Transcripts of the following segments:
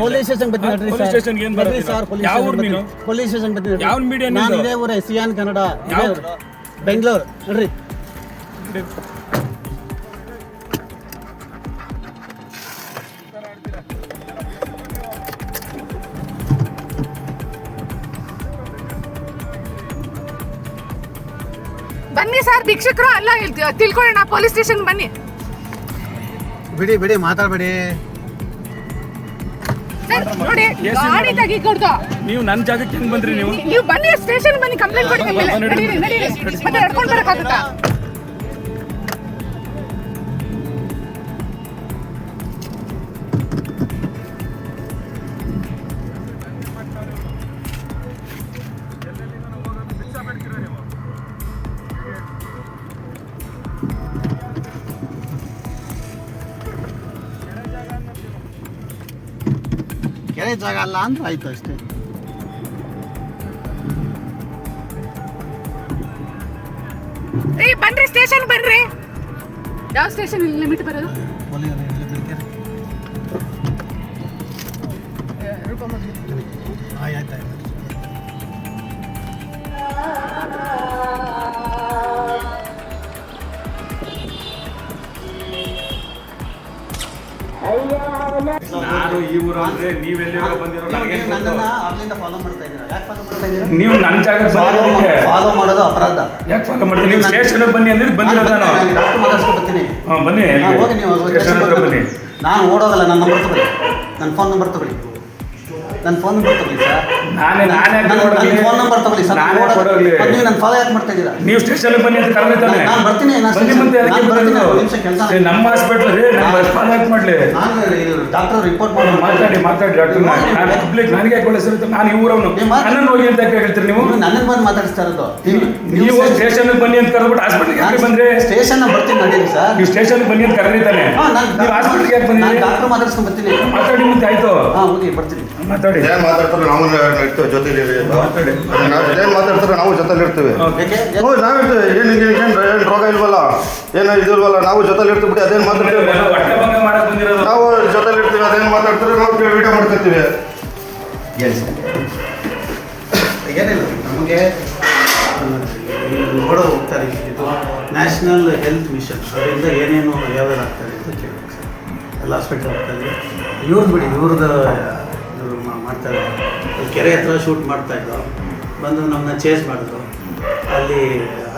Police station ಬರ್ತೀನಿ sir. Police? ಬರ್ತೀನಿ. ನಾನು? ಇದೇ ಊರೇ ಸಿಯಾನ್ ಕನ್ನಡ ಬೆಂಗಳೂರು ನೋಡ್ರಿ ಬನ್ನಿ ಸರ್ ಭಿಕ್ಷಕರು ಅಲ್ಲ ಹೇಳ್ತೀವಿ ತಿಳ್ಕೊಳ್ಳೋಣ ಪೊಲೀಸ್ ಸ್ಟೇಷನ್ ಬನ್ನಿ ಬಿಡಿ ಬಿಡಿ ಮಾತಾಡಬೇಡಿ ನೋಡಿ ಗಾಡಿ. ತೆಗಿ ಕೊಡ್ದು ನೀವು ನನ್ನ ಜಾಗಕ್ಕೆ ಹೆಂಗ್ ಬಂದ್ರಿ ನೀವು ನೀವು ಬನ್ನಿ ಸ್ಟೇಷನ್ ಬನ್ನಿ ಕಂಪ್ಲೇಂಟ್ ಕೊಡಿ ಮೇಲೆ ಬಾ, ನಡೀರಿ. ನಡೀರಿ ನಡೀರಿ ಮತ್ತೆ ನಡ್ಕೊಂಡು ಬರಕ್ಕಾಗುತ್ತಾ ಕೆರೆ ಜಾಗ ಅಲ್ಲ ಅಂತ ಆಯ್ತು ಅಷ್ಟೇ ಏ ಬನ್ರಿ ಸ್ಟೇಷನ್ ಬನ್ರಿ ಯಾವ ಸ್ಟೇಷನ್ ಇಲ್ಲಿ ಲಿಮಿಟ್ ಬರೋದು ಆಯ್ತು ನಾನು ಈ ಊರು ಅಂದ್ರೆ ನೀವೆಲ್ಲಿ ಬಂದಿರೋ ನನಗೆ ನನ್ನನ್ನ ಅಲ್ಲಿಂದ ಫಾಲೋ ಮಾಡ್ತಾ ಇದ್ದೀರಾ? ಯಾಕೆ ಫಾಲೋ ಮಾಡ್ತಾ ಇದ್ದೀರಾ? ನೀವು ನನ್ನ ಜಾಗಕ್ಕೆ ಫಾಲೋ ಬಂದಿರೋದಕ್ಕೆ ಫಾಲೋ ಮಾಡೋದು ಅಪರಾಧ. ಯಾಕೆ ಫಾಲೋ ಮಾಡ್ತೀನಿ ನೀವು ಸ್ಟೇಷನ್ ಬನ್ನಿ ಅಂದ್ರೆ ಬಂದಿರೋದು ನಾನು ಬರ್ತೀನಿ, ನಾನು. ಡಾಕ್ಟರ್ ಮಾತಾಡ್ಸ್ಕೊಂಡು ಬರ್ತೀನಿ. ಹಾಂ ಬನ್ನಿ ಹೋಗಿ ನೀವು ಸ್ಟೇಷನ್ ಹತ್ರ ಬನ್ನಿ. ನಾನು ಓಡೋದಲ್ಲ ನನ್ನ ನಂಬರ್ ತಗೊಳ್ಳಿ. ನನ್ನ ಫೋನ್ ನಂಬರ್ ತಗೊಳ್ಳಿ. ನನ್ನ ಫೋನ್ ನಂಬರ್ ತಗೊಳ್ಳಿ ಸರ್ ನಾನೇ ನಾನೇ ನನ್ನ ಫೋನ್ ನಂಬರ್ ತಗೊಳ್ಳಿ ಸರ್. ನಾನೇ ಕೊಡೋಗ್ಲಿ? ನೀವು ನನ್ನ ಫಾಲೋ ಯಾಕೆ ಮಾಡ್ತಾ ಇದ್ದೀರಾ ನೀವು ಸ್ಟೇಷನ್ ಬನ್ನಿ ಅಂತ ಕರೆದಿದ್ದಾನೆ. ನಾನು ಬರ್ತೀನಿ, ನಾನು ಬನ್ನಿ station- ಮತ್ತೆ ಅದಕ್ಕೆ ನಾನು ಬರ್ತೀನಿ, ಬರೋದು. ಒಂದು ನಿಮಿಷ ಕೆಲ್ಸ ಏ, ನಮ್ಮ ಹಾಸ್ಪಿಟ್ಲ್ ರೀ ನಮ್ಮ ಮಾಡ್ಲಿ. ನಾನು ಡಾಕ್ಟರ್ ರಿಪೋರ್ಟ್ ಮಾಡಿ ಮಾತಾಡಿ ಮಾತಾಡಿ ಡಾಕ್ಟರ್ ನಾನು ಪಬ್ಲಿಕ್ ನನಗೆ ಯಾಕೆ ಒಳ್ಳೆ ನಾನು ಈ ಊರವನು. ನೀವು ಮಾತಾಡಿ. ನನ್ನನ್ನು ಹೋಗಿ ಅಂತ ಯಾಕೆ ಹೇಳ್ತೀರಿ ನೀವು? ನನ್ನ ನನ್ನನ್ನು ಬಂದು ಮಾತಾಡಿಸ್ತಾ ಇರೋದು. ನೀವು- ಸ್ಟೇಷನ್ ಬನ್ನಿ ಅಂತ ಕರೆದ್ಬಿಟ್ಟು ಹಾಸ್ಪಿಟ್ಲ್ಗೆ ಯಾಕೆ ಬಂದ್ರೆ? ಸ್ಟೇಷನ್ ಬರ್ತೀನಿ ನಡೀರಿ ಸರ್. ನೀವು ಸ್ಟೇಷನ್ ಬನ್ನಿ ಅಂತ ಕರೆದಿದ್ದಾನೆ. ಹಾ ನಾನು ನೀವು ಹಾಸ್ಪಿಟ್ಲ್ಗೆ ಯಾಕೆ ಬಂದ್ರಿ? ಡಾಕ್ಟರ್ ಮಾತಾಡ್ಸ್ಕೊಂಡು ಬರ್ತೀನಿ. ಮಾತಾಡಿ ಮುಂದೆ ಆಯ್ತು. ಹಾ ಹೋಗಿ ಬರ್ತೀನಿ. ಮಾತಾಡಿ. ಏನ್ ಮಾತಾಡ್ತಾರೆ? ನಾವು ಇರ್ತೇವೆ ಜೊತೆಲಿ ನಾವು ಏನ್ ಮಾತಾಡ್ತಾರೆ ನಾವು ಜೊತೆಲಿ ಇರ್ತೀವಿ. ಹ್ಞೂ ನಾವಿರ್ತೀವಿ ಏನು ಏನು ಏನು ರೋಗ ಇಲ್ವಲ್ಲ? ಏನು ಇದಿಲ್ವಲ್ಲ ನಾವು ಜೊತೆಲಿ ಇರ್ತೀವಿ ಅದೇನು ಮಾತಾಡ್ತೀವಿ ನಾವು ಜೊತೆಲಿ ಇರ್ತೀವಿ ಅದೇನು ಮಾತಾಡ್ತಾರೆ? ನಾವು ವಿಡಿಯೋ ಮಾಡ್ತಿರ್ತೀವಿ ಏನಿಲ್ಲ ನಮಗೆ ನೋಡೋ ಹೋಗ್ತಾರೆ ಇದು. ನ್ಯಾಷನಲ್ ಹೆಲ್ತ್ ಮಿಷನ್ ಅದರಿಂದ ಏನೇನು ಯಾವ್ಯಾವ ಆಗ್ತಾರೆ ಅಂತ ಕೇಳಿ ಸರ್. ಎಲ್ಲ ಹಾಸ್ಪಿಟಲ್ ಆಗ್ತಾಯಿದೆ ಇವ್ರದ್ದು ಬಿಡಿ ಇವ್ರದ್ದು ಇವರು ಮಾಡ್ತಾರೆ. ಅಲ್ಲಿ ಕೆರೆ ಹತ್ರ ಶೂಟ್ ಮಾಡ್ತಾ ಇದ್ದರು ಬಂದು ನಮ್ಮನ್ನ ಚೇಸ್ ಮಾಡಿದ್ರು. ಅಲ್ಲಿ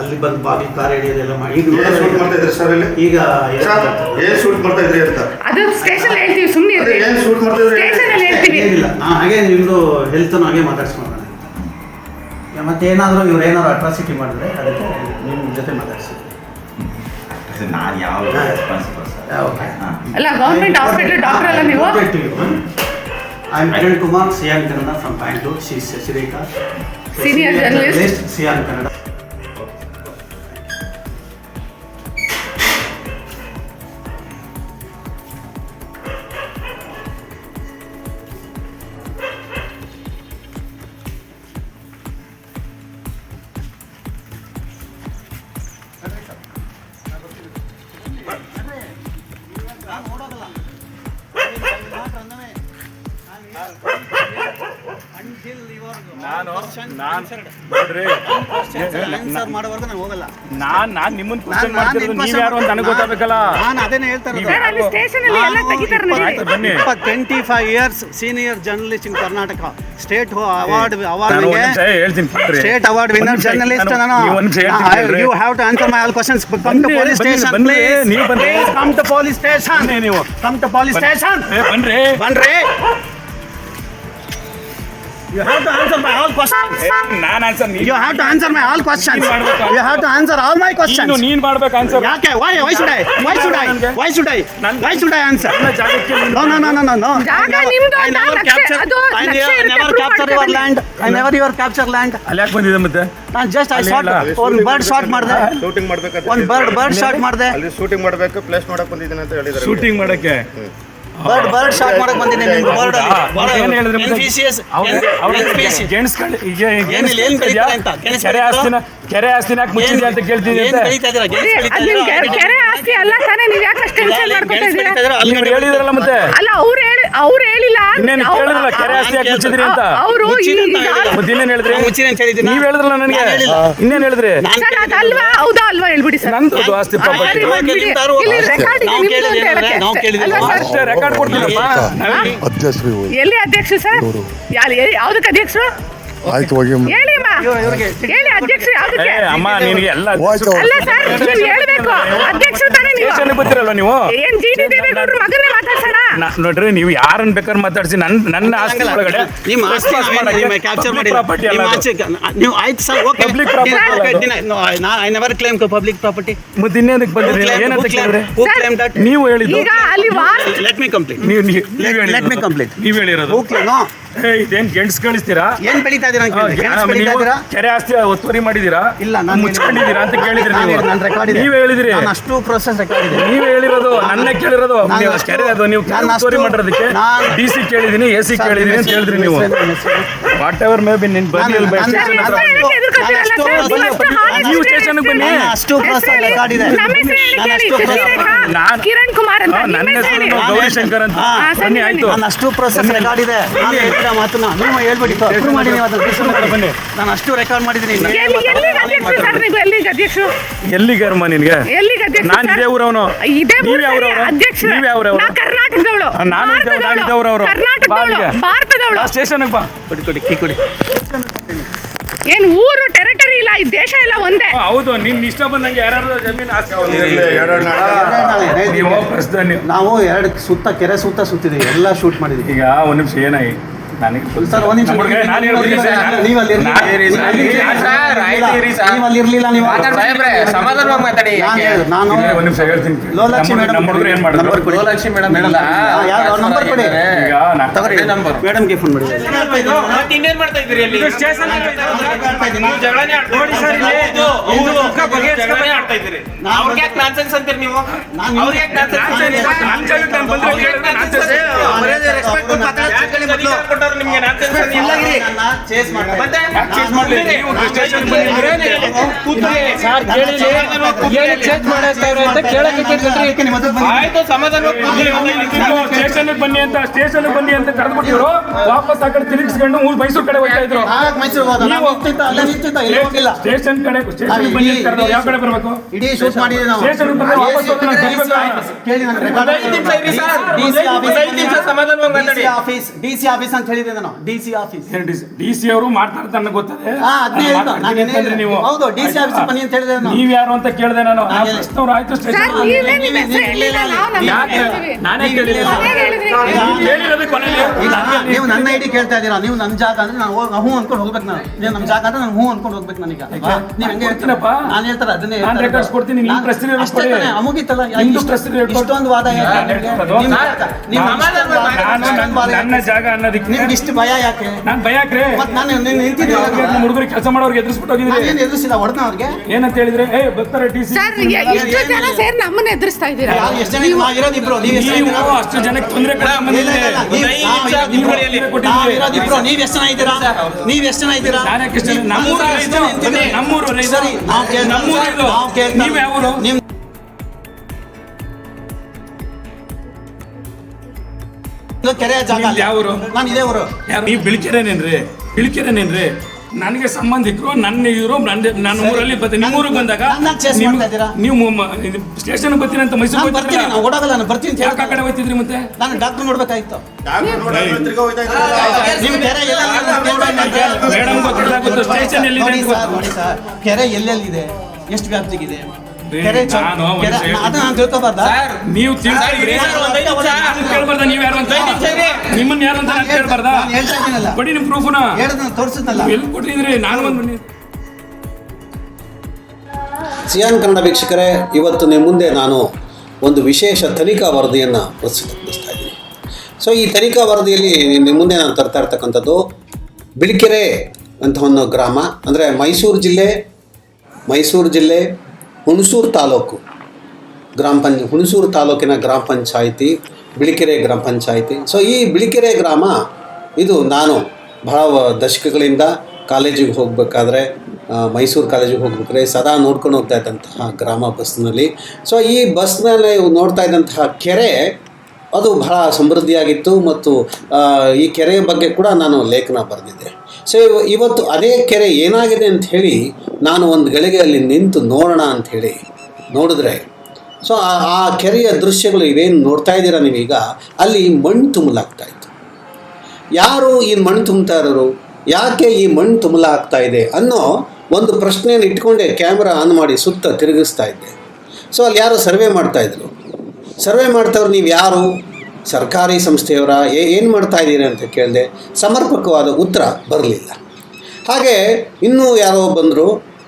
ಅಲ್ಲಿ ಬಂದು ಬಾಗಿ ಕಾರ್ ಹಿಡಿಯೋದೆಲ್ಲ ಮಾಡಿ ಈಗ ಶೂಟ್ ಮಾಡ್ತಾ ಇದ್ರಿ ಸರ್ ಅಲ್ಲಿ ಈಗ ಏನು ಶೂಟ್ ಮಾಡ್ತಾ ಇದ್ರಿ ಅಂತ? ಅದು ಸ್ಟೇಷನ್ ಹೇಳ್ತೀವಿ ಸುಮ್ಮನೆ ಅದೇ ಏನು ಶೂಟ್ ಮಾಡ್ತಾ ಇದ್ರಿ ಏನಿಲ್ಲ. ನಾನು ಹಾಗೆ ನಿಮ್ಮದು ಹೆಲ್ತನ್ನು ಹಾಗೆ ಮಾತಾಡ್ಸ್ಕೊಂಡಾನೆ. ಮತ್ತೆ ಏನಾದರೂ ಇವ್ರು ಏನಾದ್ರು ಅಟ್ರಾಸಿಟಿ ಮಾಡಿದ್ರೆ ಅದಕ್ಕೆ ನಿಮ್ಮ ಜೊತೆ ಮಾತಾಡ್ಸಿ ನಾನು ಯಾವ. ರೆಸ್ಪಾನ್ಸಿಬಲ್ ಸರ್ ಓಕೆ ಅಲ್ಲ ಗೌರ್ಮೆಂಟ್ ಹಾಸ್ಪಿಟಲ್ ಡಾಕ್ಟರ್ ಅಲ್ಲ ನೀವು? I'm Kiran Kumar, CN Kannada from Bangalore. She's Sirika. Senior journalist. CN Kannada. ನೋಡ್ರಿ. ಮಾಡೋವರೆಗೂ ನಾನು ಹೋಗಲ್ಲ. ನಾನ್ ನಾನ್ ನಿಮ್ಮನ್ನ ಕ್ವಶನ್ ನಾನ್- ಮಾಡ್ತಿರೋದು ನೀವ್ ಯಾರು ಅಂತ ನನಗೆ ಗೊತ್ತಾಗಬೇಕಲ್ಲ? ನಾನು ಅದೇನೇ ಹೇಳ್ತಾ ಇರೋದು. ಸರ್ ಅಲ್ಲಿ ಸ್ಟೇಷನ್ ಅಲ್ಲಿ ಎಲ್ಲ ತೆಗಿತಾರೆ ನೋಡಿ ಆಯ್ತು, ಬನ್ನಿ. Twenty five years senior journalist in Karnataka state award ನಾನು ಅವಾರ್ಡ್ ಹೇಳ್ತೀನಿ ಸ್ಟೇಟ್ ಅವಾರ್ಡ್ ವಿನ್ನರ್ ಜರ್ನಲಿಸ್ಟ್ ನಾನು-. You have to answer my all questions come to police station ಬನ್ನಿ, ನೀವು ಬನ್ನಿ. ಕಮ್ ಟು ಪೊಲೀಸ್ ಸ್ಟೇಷನ್ ನೀವು. ಕಮ್ ಟು ಪೊಲೀಸ್ ಸ್ಟೇಷನ್ ಬನ್ರಿ. ಬನ್ರಿ. You have to answer my all question ನಾನು ನಾನ್. Answer you have to answer my all question you have to answer all my ನೀನು questions ನೀನ್ ಮಾಡ್ಬೇಕು ಆನ್ಸರ್ ಯಾಕೆ? Why why should I why should I why should I why should I answer no no no no no no no, no. ಜಾಗ I never- ನಿಮ್ದು never- ಇರುತ್ತೆ, never prove capture your ಮಾಡ್ಕೊಳ್ಳಿ. land. I never your capture land. ಅಲ್ಲಿ ಯಾಕೆ ಬಂದಿದೆ ಮತ್ತೆ? ನಾನು just I shot ಒಂದು ಬರ್ಡ್ ಶಾಟ್ ಮಾಡಿದೆ. ಶೂಟಿಂಗ್ ಮಾಡ್ಬೇಕಂತ ಒಂದು ಬರ್ಡ್ ಬರ್ಡ್ ಶಾಟ್ ಮಾಡಿದೆ. ಅಲ್ಲಿ ಶೂಟಿಂಗ್ ಮಾಡಬೇಕು ಪ್ಲೇಸ್ ಮಾಡಕ್ಕೆ ಬಂದಿದ್ದೀನಿ ಅಂತ ಹೇಳಿದ್ದಾರೆ. ಶೂಟಿಂಗ್ ಮಾಡಕ್ಕೆ? ಬರ್ಡ್ ಬರ್ಡ್ ಶಾಟ್ ಮಾಡಕ್ ಬಂದಿದ್ದೀನಿ ನಿಮ್ಗೆ ಬರ್ಡ್? ಏನ್ ಹೇಳಿದ್ರು ಎನ್ ಪಿ ಸಿ ಎಸ್ ಗೆಣಸ್ ಕಳಿ ಈಗ ಏನಿಲ್ಲ, ಏನ್ ಕಳೀತಾರೆ ಅಂತ? ಗೆಣಸ್ ಕೆರೆ? ಆಸ್ತಿನ ಕೆರೆ ಆಸ್ತಿನ ಯಾಕೆ ಮುಚ್ಚಿದ್ಯಾ ಅಂತ ಕೇಳ್ತೀನಿ ಏನ್ ಅಂತೆ. ಇದ್ದೀರಾ? ರೀ, ಅದ್ ನಿಮ್ ಕೆರೆ- ಕೆರೆ ಆಸ್ತಿ ಅಲ್ಲ ತಾನೇ? ನೀವು ಯಾಕೆ ಅಷ್ಟು ಟೆನ್ಷನ್ ಮಾಡ್ಕೊತಿದ್ದೀರಾ ನೀವು ಹೇಳಿದ್ರಲ್ಲ ಮತ್ತೆ. ಅಲ್ಲ ಅವ್ರು ಹೇಳಿ ಅವ್ರು ಹೇಳಿಲ್ಲ. ಇನ್ನೇನು ಹೇಳಿದ್ರಲ್ಲ ಕೆರೆ ಆಸ್ತಿ ಯಾಕೆ ಮುಚ್ಚಿದ್ರಿ ಅಂತ? ಅವರು ಮತ್ತೆ ಇನ್ನೇನು ಹೇಳಿದ್ರಿ? ಮುಚ್ಚಿನ ಅಂತ ಹೇಳಿದ್ರಿ ನೀವು ಹೇಳಿದ್ರಲ್ಲ ನನಗೆ? ಇನ್ನೇನು ಹೇಳಿದ್ರಿ? ಸರ್ ಅದಲ್ವಾ? ಹೌದಾ ಅಲ್ವಾ? ಹೇಳ್ಬಿಡಿ ಸರ್. ನಂದು ಅದು ಆಸ್ತಿ ಪ್ರಾಪರ್ಟಿ ನಾವು ಕೇಳಿದ್ರೆ ನಾವು ಸರ್? ರೆಕಾರ್ಡ್ ಕೊಡ್ತೀನಪ್ಪ ಅಧ್ಯಕ್ಷರು ಎಲ್ಲಿ ಅಧ್ಯಕ್ಷ ಸರ್? ಯಾವ್ದಕ್ಕೆ ಅಧ್ಯಕ್ಷರು? ಆಯ್ತು ಹೋಗಿ ಹೇಳಿ ಅಮ್ಮ. ಹೇಳಿ ಅಧ್ಯಕ್ಷರು ಏ ಅಮ್ಮ ನಿನಗೆ ಎಲ್ಲ ಹೋಯ್ತು. ಅಲ್ಲ ಸರ್ ನೀವು ಹೇಳ್ಬೇಕು. ಅಧ್ಯಕ್ಷರು ತಾನೇ ನೀವು. ಸ್ಟೇಷನ್ ಬರ್ತಿರಲ್ವ ನೀವು? ಏನ್ ಜಿ ಟಿ ದೇವೇಗೌಡರ ಮಗನೇ ಮಾತಾಡ್ಸೋಣ. ನಾ- ನೋಡ್ರಿ ನೀವು ಯಾರನ್ನ ಬೇಕಾದ್ರೆ ಮಾತಾಡ್ಸಿ. ನನ್ನ ನನ್ನ ಆಸ್ತಿ ಒಳಗಡೆ ನಿಮ್ಮ ಆಸ್ತಿ ನಿಮ್ಮ ಕ್ಯಾಪ್ಚರ್ ಮಾಡಿ property ನಿಮ್ಮ ಆಚೆ ನೀವು ಆಯ್ತು ಸರ್ ಓಕೆ. Public property ಅಲ್ಲ ಅದು. I never claim public property ಮತ್ತೆ ಇನ್ನೇನಕ್ಕೆ ಬಂದ್ರಿ ಏನಂತ ಕೇಳಿದ್ರೆ? ಕ್ಲೇಮ್ ದಟ್ ನೀವು ಹೇಳಿದ್ದು. ಈಗ ಅಲ್ಲಿ ವಾಸ್ ಲೆಟ್ ಮಿ ಕಂಪ್ಲೀಟ್ ನೀವು ನೀವು ನೀವು let me complete. ನೀವು ಹೇಳಿರೋದು. ನೋ ಏ, ಇದೇನ್ ಗೆಣಸ್ ಕಳಿಸ್ತೀರಾ? ಏನ್ ಬೆಳೀತಾ ಅಂತ ಕೆರೆ ಆಸ್ತಿ ಒತ್ತುವರಿ ಮಾಡಿದೀರಾ ಇಲ್ಲ ನಾನು ಮುಚ್ಕೊಂಡಿದ್ದೀರಾ ಅಂತ ಕೇಳಿದ್ರಿ ನಾನು ನೀವು. ನನ್ನ ರೆಕಾರ್ಡ್ ಇದೆ. ನೀವೇ ಹೇಳಿದ್ರಿ. ನಾನು ಅಷ್ಟು ಪ್ರೊಸೆಸ್ ರೆಕಾರ್ಡ್ ಇದೆ. ನೀವೇ ಹೇಳಿರೋದು ನನ್ನ ಕೇಳಿರೋದು. ನಾನು ನೀವು ಅಷ್ಟು- ಕೆರೆ ಅದು ನೀವು ಒತ್ತುವರಿ ಮಾಡಿರೋದಕ್ಕೆ ನಾನು- ಡಿ ಸಿ ಕೇಳಿದೀನಿ ಎ ಸಿ ಕೇಳಿದೀನಿ ಅಂತ ಹೇಳಿದ್ರಿ ನೀವು. ವಾಟ್ ಎವರ್ ಮೇ ಬಿ ನಿನ್ ಬನ್ನಿ ನಾನು- ಹತ್ರ ನೀವು ಅಷ್ಟು ಹಾಳು ಸ್ಟೇಷನ್ಗೆ ಬನ್ನಿ. ನಾನು ಅಷ್ಟು ಪ್ರೊಸೆಸ್ ರೆಕಾರ್ಡ್ ಇದೆ. ನಾನು ಅಷ್ಟು ನಾನು- ಕಿರಣ್ ಕುಮಾರ್ ಅಂತ. ಆ, ನಿಮ್ಮ ನನ್ನ ಹೆಸರು. ಗೌರಿಶಂಕರ್ ಅಂತ. ಹಾ, ಬನ್ನಿ ಆಯ್ತು. ನಾನು ಅಷ್ಟು ಪ್ರೊಸೆಸ್ ರೆಕಾರ್ಡ್ ಇದೆ. ನಾನು ಹೇಳಿದ ಮಾತನ್ನ. ನೀವು ಹೇಳ್ಬಿಡಿ ಪ್ರೂವ್ ಮಾಡಿ ನೀವು ಅದನ್ನ. ಬನ್ನಿ. ನಾನು ಅಷ್ಟು ರೆಕಾರ್ಡ್ ಮಾಡಿದ್ದೀನಿ. ಎಲ್ಲಿ ಎಲ್ಲಿಗೆ ಅರ್ಮ ನಿನ್ಗೆ? ಎಲ್ಲಿಗೆ ನಾನು? ಇದೇ ಊರವನು. ಇದೇ ನೀವ್ ಯಾವ್ರವ್ರು? ಅಧ್ಯಕ್ಷರು ನೀವ್ ಯಾವ್ರವ್ರು? ನಾನು ನಾನು ಭಾರತದವಳು. ಇದ್ದವ್ರವ್ರು. ಭಾರತದವಳು ಸ್ಟೇಷನ್ಗೆ ಬಾ. ಕೊಡಿ ಕೊಡಿ ಕೀ ಕೊಡಿ. ಏನ್ ಊರು ಟೆರಿಟರಿ ಇಲ್ಲ ಈ ದೇಶ ಎಲ್ಲ ಒಂದೇ. ಹೌದು ನಿನ್ ಇಷ್ಟ ಬಂದಂಗೆ ಯಾರು ಜಮೀನು ನಾವು ಎರಡು ಸುತ್ತ ಕೆರೆ ಸುತ್ತ ಸುತ್ತಿದ್ದೀವಿ. ಎಲ್ಲ ಶೂಟ್ ಮಾಡಿದ್ವಿ ಈಗ ಒಂದ್ ನಿಮಿಷ ಏನಾಗಿ ನನಗೆ ಸರ್ ಒಂದ್. ನೀವು ನೀವು ಸಮಾಧಾನವಾಗಿ ಮಾತಾಡಿ ನಾನು ಒಂದ್ ನಿಮಿಷ ಹೇಳ್ತೀನಿ. ಲೋಲಾಕ್ಷಿ ಮೇಡಮ್ ಹುಡುಗರು ಏನ್ ಮಾಡಿದ್ರು ನಂಬರ್ ಕೊಡಿ. ಲಕ್ಷ್ಮಿ ಮೇಡಮ್ ಯಾವ ನಂಬರ್ ಕೊಡಿ? ಈಗ ನಾ- ತಗೊಳ್ಳಿ ನಂಬರ್ ಮೇಡಮ್ಗೆ ಫೋನ್ ಮಾಡಿ. ಇನ್ನೇನ್ ಮಾಡ್ತಾ ಇದ್ದೀರಿ ಅಲ್ಲಿ? ಜಗಳನೇ ಆಡ್ತಾ ನೋಡಿ ಸರ್ ಇಲ್ಲಿ. ಜಗಳನೇ ಆಡ್ತಾ ಇದ್ದೀರಿ. ಅವ್ರಿಗೆ ಯಾಕೆ ನಾನ್ಸೆನ್ಸ್ ಅಂತೀರಿ ನೀವು? ಅವ್ರಿಗೆ ಯಾಕೆ ನಾನ್ಸೆನ್ಸ್ ನಾನು ಬಂದ್ರೆ ಕೇಳಿದ್ರೆ ನಾನ್ ಕೊಟ್ಟವ್ರು ನಿಮ್ಗೆ ಇಲ್ಲ ಚೇಸ್ ಮತ್ತೆ ಯಾಕ್ change ಮಾಡ್ಲಿ? ನೀವು ಸ್ಟೇಷನ್ ಬಂದಿದ್ದೀರಿ. ಆಯ್ತು ಸಮಾಧಾನವಾಗಿ ಕೂತ್ಕೊಳ್ಳಿ. ಸ್ಟೇಷನ್ಗೆ ಬನ್ನಿ ಅಂತ ಸ್ಟೇಷನ್ಗೆ ಬನ್ನಿ ಅಂತ ಕರೆದ್ಬಿಟ್ಟಿದ್ರು. ವಾಪಸ್ ಆ ಕಡೆ ತಿರುಗಿಸ್ಕೊಂಡು ಮೂರು ಮೈಸೂರು ಕಡೆ ಹೋಗ್ತಾ ಇದ್ರು. ಸ್ಟೇಷನ್ ಕಡೆ ಸ್ಟೇಷನ್ ಬನ್ನಿ ಅಂತ ಯಾವ ಕಡೆ ಬರ್ಬೇಕು? ಇಡೀ ಶೂಟ್ ಮಾಡಿದ್ವಿ ನಾವು. ಸ್ಟೇಷನ್ ಬಂದ್ರೆ ವಾಪಸ್ ಹೋದ್ರೆ ನಾನು ಕೇಳಿ ನಾನು ರೆಕಾರ್ಡ್ ಐದು ನಿಮಿಷ ಇರಿ ಸರ್. ಐದು ನಿಮಿಷ ಸಮಾಧಾನವಾಗಿ ಮಾತಾಡಿ. ಆಫೀಸ್ ಡಿ ಸಿ ಆಫೀಸ್ ಅಂತ ಹೇಳಿದೆ ನಾನು. D C office. D C ಅವರು ನನಗೆ ಗೊತ್ತದೆ. ಅಂತಂದ್ರೆ ನೀವು ಹೌದು ಡಿ ಸಿ ಆಫೀಸ್ ಬನ್ನಿ ಅಂತ ಹೇಳಿದೆ ನಾನು. ನೀವ್ ಯಾರು ಅಂತ ಕೇಳಿದೆ ನಾನು. ಆಯ್ತು ಸ್ಟೇಷನ್. ನಾನೇ ಕೇಳಿಲ್ಲ. ನೀವು ನೀವು ನನ್ನ ಐಡಿ ಕೇಳ್ತಾ ಇದ್ದೀರಾ? ನೀವು ನನ್ನ ಜಾಗ ಅಂದ್ರೆ ನಾನು ಹೂ ಹ್ಞೂ ಅನ್ಕೊಂಡು ಹೋಗ್ಬೇಕು ನಾನು. ನೀವು ನಮ್ಮ ಜಾಗ ಅಂದ್ರೆ ನಾನು ಹೂ ಅನ್ಕೊಂಡು ಹೋಗ್ಬೇಕು ನನಗೆ? ನೀವು ಹೆಂಗೆ ಹೇಳ್ತೀನಪ್ಪ ನಾನು ಹೇಳ್ತಾರೆ ಅದನ್ನೇ ನಾನು records ಕೊಡ್ತೀನಿ, ನಿಮ್ಮ ಪ್ರಶ್ನೆ ಅಷ್ಟೇ press release ಕೊಡಿ. ಇಷ್ಟೊಂದು ವಾದ. ನಾನು ನನ್ನ ಜಾಗ ಅನ್ನೋದಕ್ಕೆ ನಿಮ್ಗೆ ಇಷ್ಟು ಭಯ ಯಾಕೆ? ನಾನು ಭಯ ಯಾಕ್ರೆ? ಮತ್ತೆ ನಾನು ನಿಂತಿದ್ದೆ ನಮ್ಮ ಹುಡುಗರು ಕೆಲಸ ಮಾಡೋರಿಗೆ ಎದುರಿಸ್ಬಿಟ್ಟು ಹೋಗಿದ್ದೀನಿ? ಏನು ಎದುರಿಸಿಲ್ಲ ಹೊಡೆದ ಅವ್ರಿಗೆ? ಏನಂತ ಹೇಳಿದ್ರೆ ಏ ಬರ್ತಾರೆ ಟಿ ಸಿ ಸರ್ ಎಷ್ಟು ಜನ ಸೇರಿ ನಮ್ಮನ್ನ ಎದುರಿಸ್ತಾ ಇದ್ದೀರಾ? ಎಷ್ಟು ಜನ ನಾವು ಇರೋದು ಇಬ್ರು? ನೀವು ನೀವು ಅಷ್ಟು ಜನಕ್ಕೆ ತೊಂದರೆ ಇಲ್ಲ, ನೀವು- ಎಷ್ಟು ಜನ ಇದ್ದೀರಾ? ನೀವು ಎಷ್ಟು ಜನ ಇದ್ದೀರಾ? ನಮ್ಮೂರು ನಮ್ಮೂರು? ನಿಮ್ ಕೆರೆ ಜಾಗ ಯಾವ ಊರು? ನಾನು ಇದೇ ಊರು. ನೀವು ಬೆಳಿಕೆರೇನೇನ್ರಿ? ಇಳಿಕೆದೇನೇನ್ರಿ ನನಗೆ ಸಂಬಂಧಿಕರು ನನ್ನ ಇವರು ನನ್ನ ನನ್ನ ಊರಲ್ಲಿ ಬರ್ತೀನಿ ನಿಮ್ಮ ಊರಿಗೆ ಬಂದಾಗ ನನ್ನ chase ನಿಮ್- ಮಾಡ್ತಾ ಇದ್ದೀರಾ? ನೀವು ಸ್ಟೇಷನ್ ಬರ್ತೀನಿ ಅಂತ ಮೈಸೂರು ಬರ್ತೀನಿ ನಾನು ಓಡೋಗಲ್ಲ ನಾನು ಬರ್ತೀನಿ ಅಂತ ಯಾಕೆ ಆ ಕಡೆ ಹೋಗ್ತಿದ್ರಿ ಮತ್ತೆ? ನಾನು ಡಾಕ್ಟರ್ ನೋಡ್ಬೇಕಾಯ್ತು. ಮೇಡಮ್ ಗೊತ್ತಿಲ್ಲ ಗೊತ್ತು. ಸ್ಟೇಷನ್ ಎಲ್ಲಿದೆ ಕೆರೆ ಎಲ್ಲೆಲ್ಲಿದೆ? ಎಷ್ಟು ವ್ಯಾಪ್ತಿಗಿದೆ? ನೀವು. ಕೇಳ್ಬಾರ್ದ? ನೀವ್ ಯಾರು ಅಂತ? ನಿಮ್ಮನ್ನ ಯಾರು ಅಂತ ಕೇಳ್ಬಾರ್ದ? ಕೊಡಿ ನಿಮ್ ಪ್ರೂಫ್ನ ತೋರಿಸಿದ್ನಲ್ಲ. ಎಲ್ಲಿ ಕೊಟ್ಟಿದ್ರಿ ನಾನು ಒಂದು ಸಿಯಾನ್ ಕನ್ನಡ ವೀಕ್ಷಕರೇ ಇವತ್ತು ನಿಮ್ಮ ಮುಂದೆ ನಾನು ಒಂದು ವಿಶೇಷ ತನಿಖಾ ವರದಿಯನ್ನು ಪ್ರಸ್ತುತಪಡಿಸ್ತಾ ಇದ್ದೀನಿ. ಸೊ ಈ ತನಿಖಾ ವರದಿಯಲ್ಲಿ ನಿಮ್ಮ ಮುಂದೆ ನಾನು ತರ್ತಾ ಇರ್ತಕ್ಕಂಥದ್ದು ಬಿಳಿಕೆರೆ ಅಂತ ಒಂದು ಗ್ರಾಮ ಅಂದರೆ ಮೈಸೂರು ಜಿಲ್ಲೆ ಮೈಸೂರು ಜಿಲ್ಲೆ ಹುಣಸೂರು ತಾಲೂಕು ಗ್ರಾಮ ಪಂಚ, ಹುಣಸೂರು ತಾಲೂಕಿನ ಗ್ರಾಮ ಪಂಚಾಯಿತಿ, ಬಿಳಿಕೆರೆ ಗ್ರಾಮ ಪಂಚಾಯಿತಿ. ಸೊ ಈ ಬಿಳಿಕೆರೆ ಗ್ರಾಮ, ಇದು ನಾನು ಬಹಳ ದಶಕಗಳಿಂದ ಕಾಲೇಜಿಗೆ ಹೋಗಬೇಕಾದ್ರೆ ಮೈಸೂರು ಕಾಲೇಜಿಗೆ ಹೋಗ್ಬೇಕಾದ್ರೆ ಸದಾ ನೋಡ್ಕೊಂಡು ಹೋಗ್ತಾ ಇದ್ದಂತಹ ಗ್ರಾಮ ಬಸ್ನಲ್ಲಿ. ಸೊ ಈ ಬಸ್ನಲ್ಲಿ ನೋಡ್ತಾ ಇದ್ದಂತಹ ಕೆರೆ, ಅದು ಬಹಳ ಸಮೃದ್ಧಿಯಾಗಿತ್ತು ಮತ್ತು ಈ ಕೆರೆಯ ಬಗ್ಗೆ ಕೂಡ ನಾನು ಲೇಖನ ಬರೆದಿದ್ದೆ. ಸೊ ಇವತ್ತು ಅದೇ ಕೆರೆ ಏನಾಗಿದೆ ಅಂತ ಹೇಳಿ ನಾನು ಒಂದು ಗಳಿಗೆ ಅಲ್ಲಿ ನಿಂತು ನೋಡೋಣ ಅಂತ ಹೇಳಿ ನೋಡಿದ್ರೆ. ಸೊ ಆ ಕೆರೆಯ ದೃಶ್ಯಗಳು ಇವೇನು ನೋಡ್ತಾ ಇದ್ದೀರಾ ನೀವೀಗ? ಅಲ್ಲಿ ಮಣ್ಣು ತುಂಬಲಾಗ್ತಾ ಇತ್ತು. ಯಾರು ಈ ಮಣ್ಣು ತುಂಬ್ತಾ ಇರೋರು? ಯಾಕೆ ಈ ಮಣ್ಣು ತುಂಬಲಾಗ್ತಾ ಇದೆ ಅನ್ನೋ ಒಂದು ಪ್ರಶ್ನೆಯನ್ನು ಇಟ್ಕೊಂಡೆ ಕ್ಯಾಮ್ರಾ ಆನ್ ಮಾಡಿ ಸುತ್ತ ತಿರುಗಿಸ್ತಾ ಇದ್ದೆ. ಸೊ ಅಲ್ಲಿ ಯಾರು ಸರ್ವೆ ಮಾಡ್ತಾಯಿದ್ರು ಸರ್ವೆ ಮಾಡ್ತವ್ರು ನೀವು ಯಾರು ಸರ್ಕಾರಿ ಸಂಸ್ಥೆಯವರ ಏನು ಮಾಡ್ತಾ ಇದ್ದೀರಿ ಅಂತ ಕೇಳಿದೆ, ಸಮರ್ಪಕವಾದ ಉತ್ತರ ಬರಲಿಲ್ಲ. ಹಾಗೆ ಇನ್ನೂ ಯಾರೋ ಬಂದರು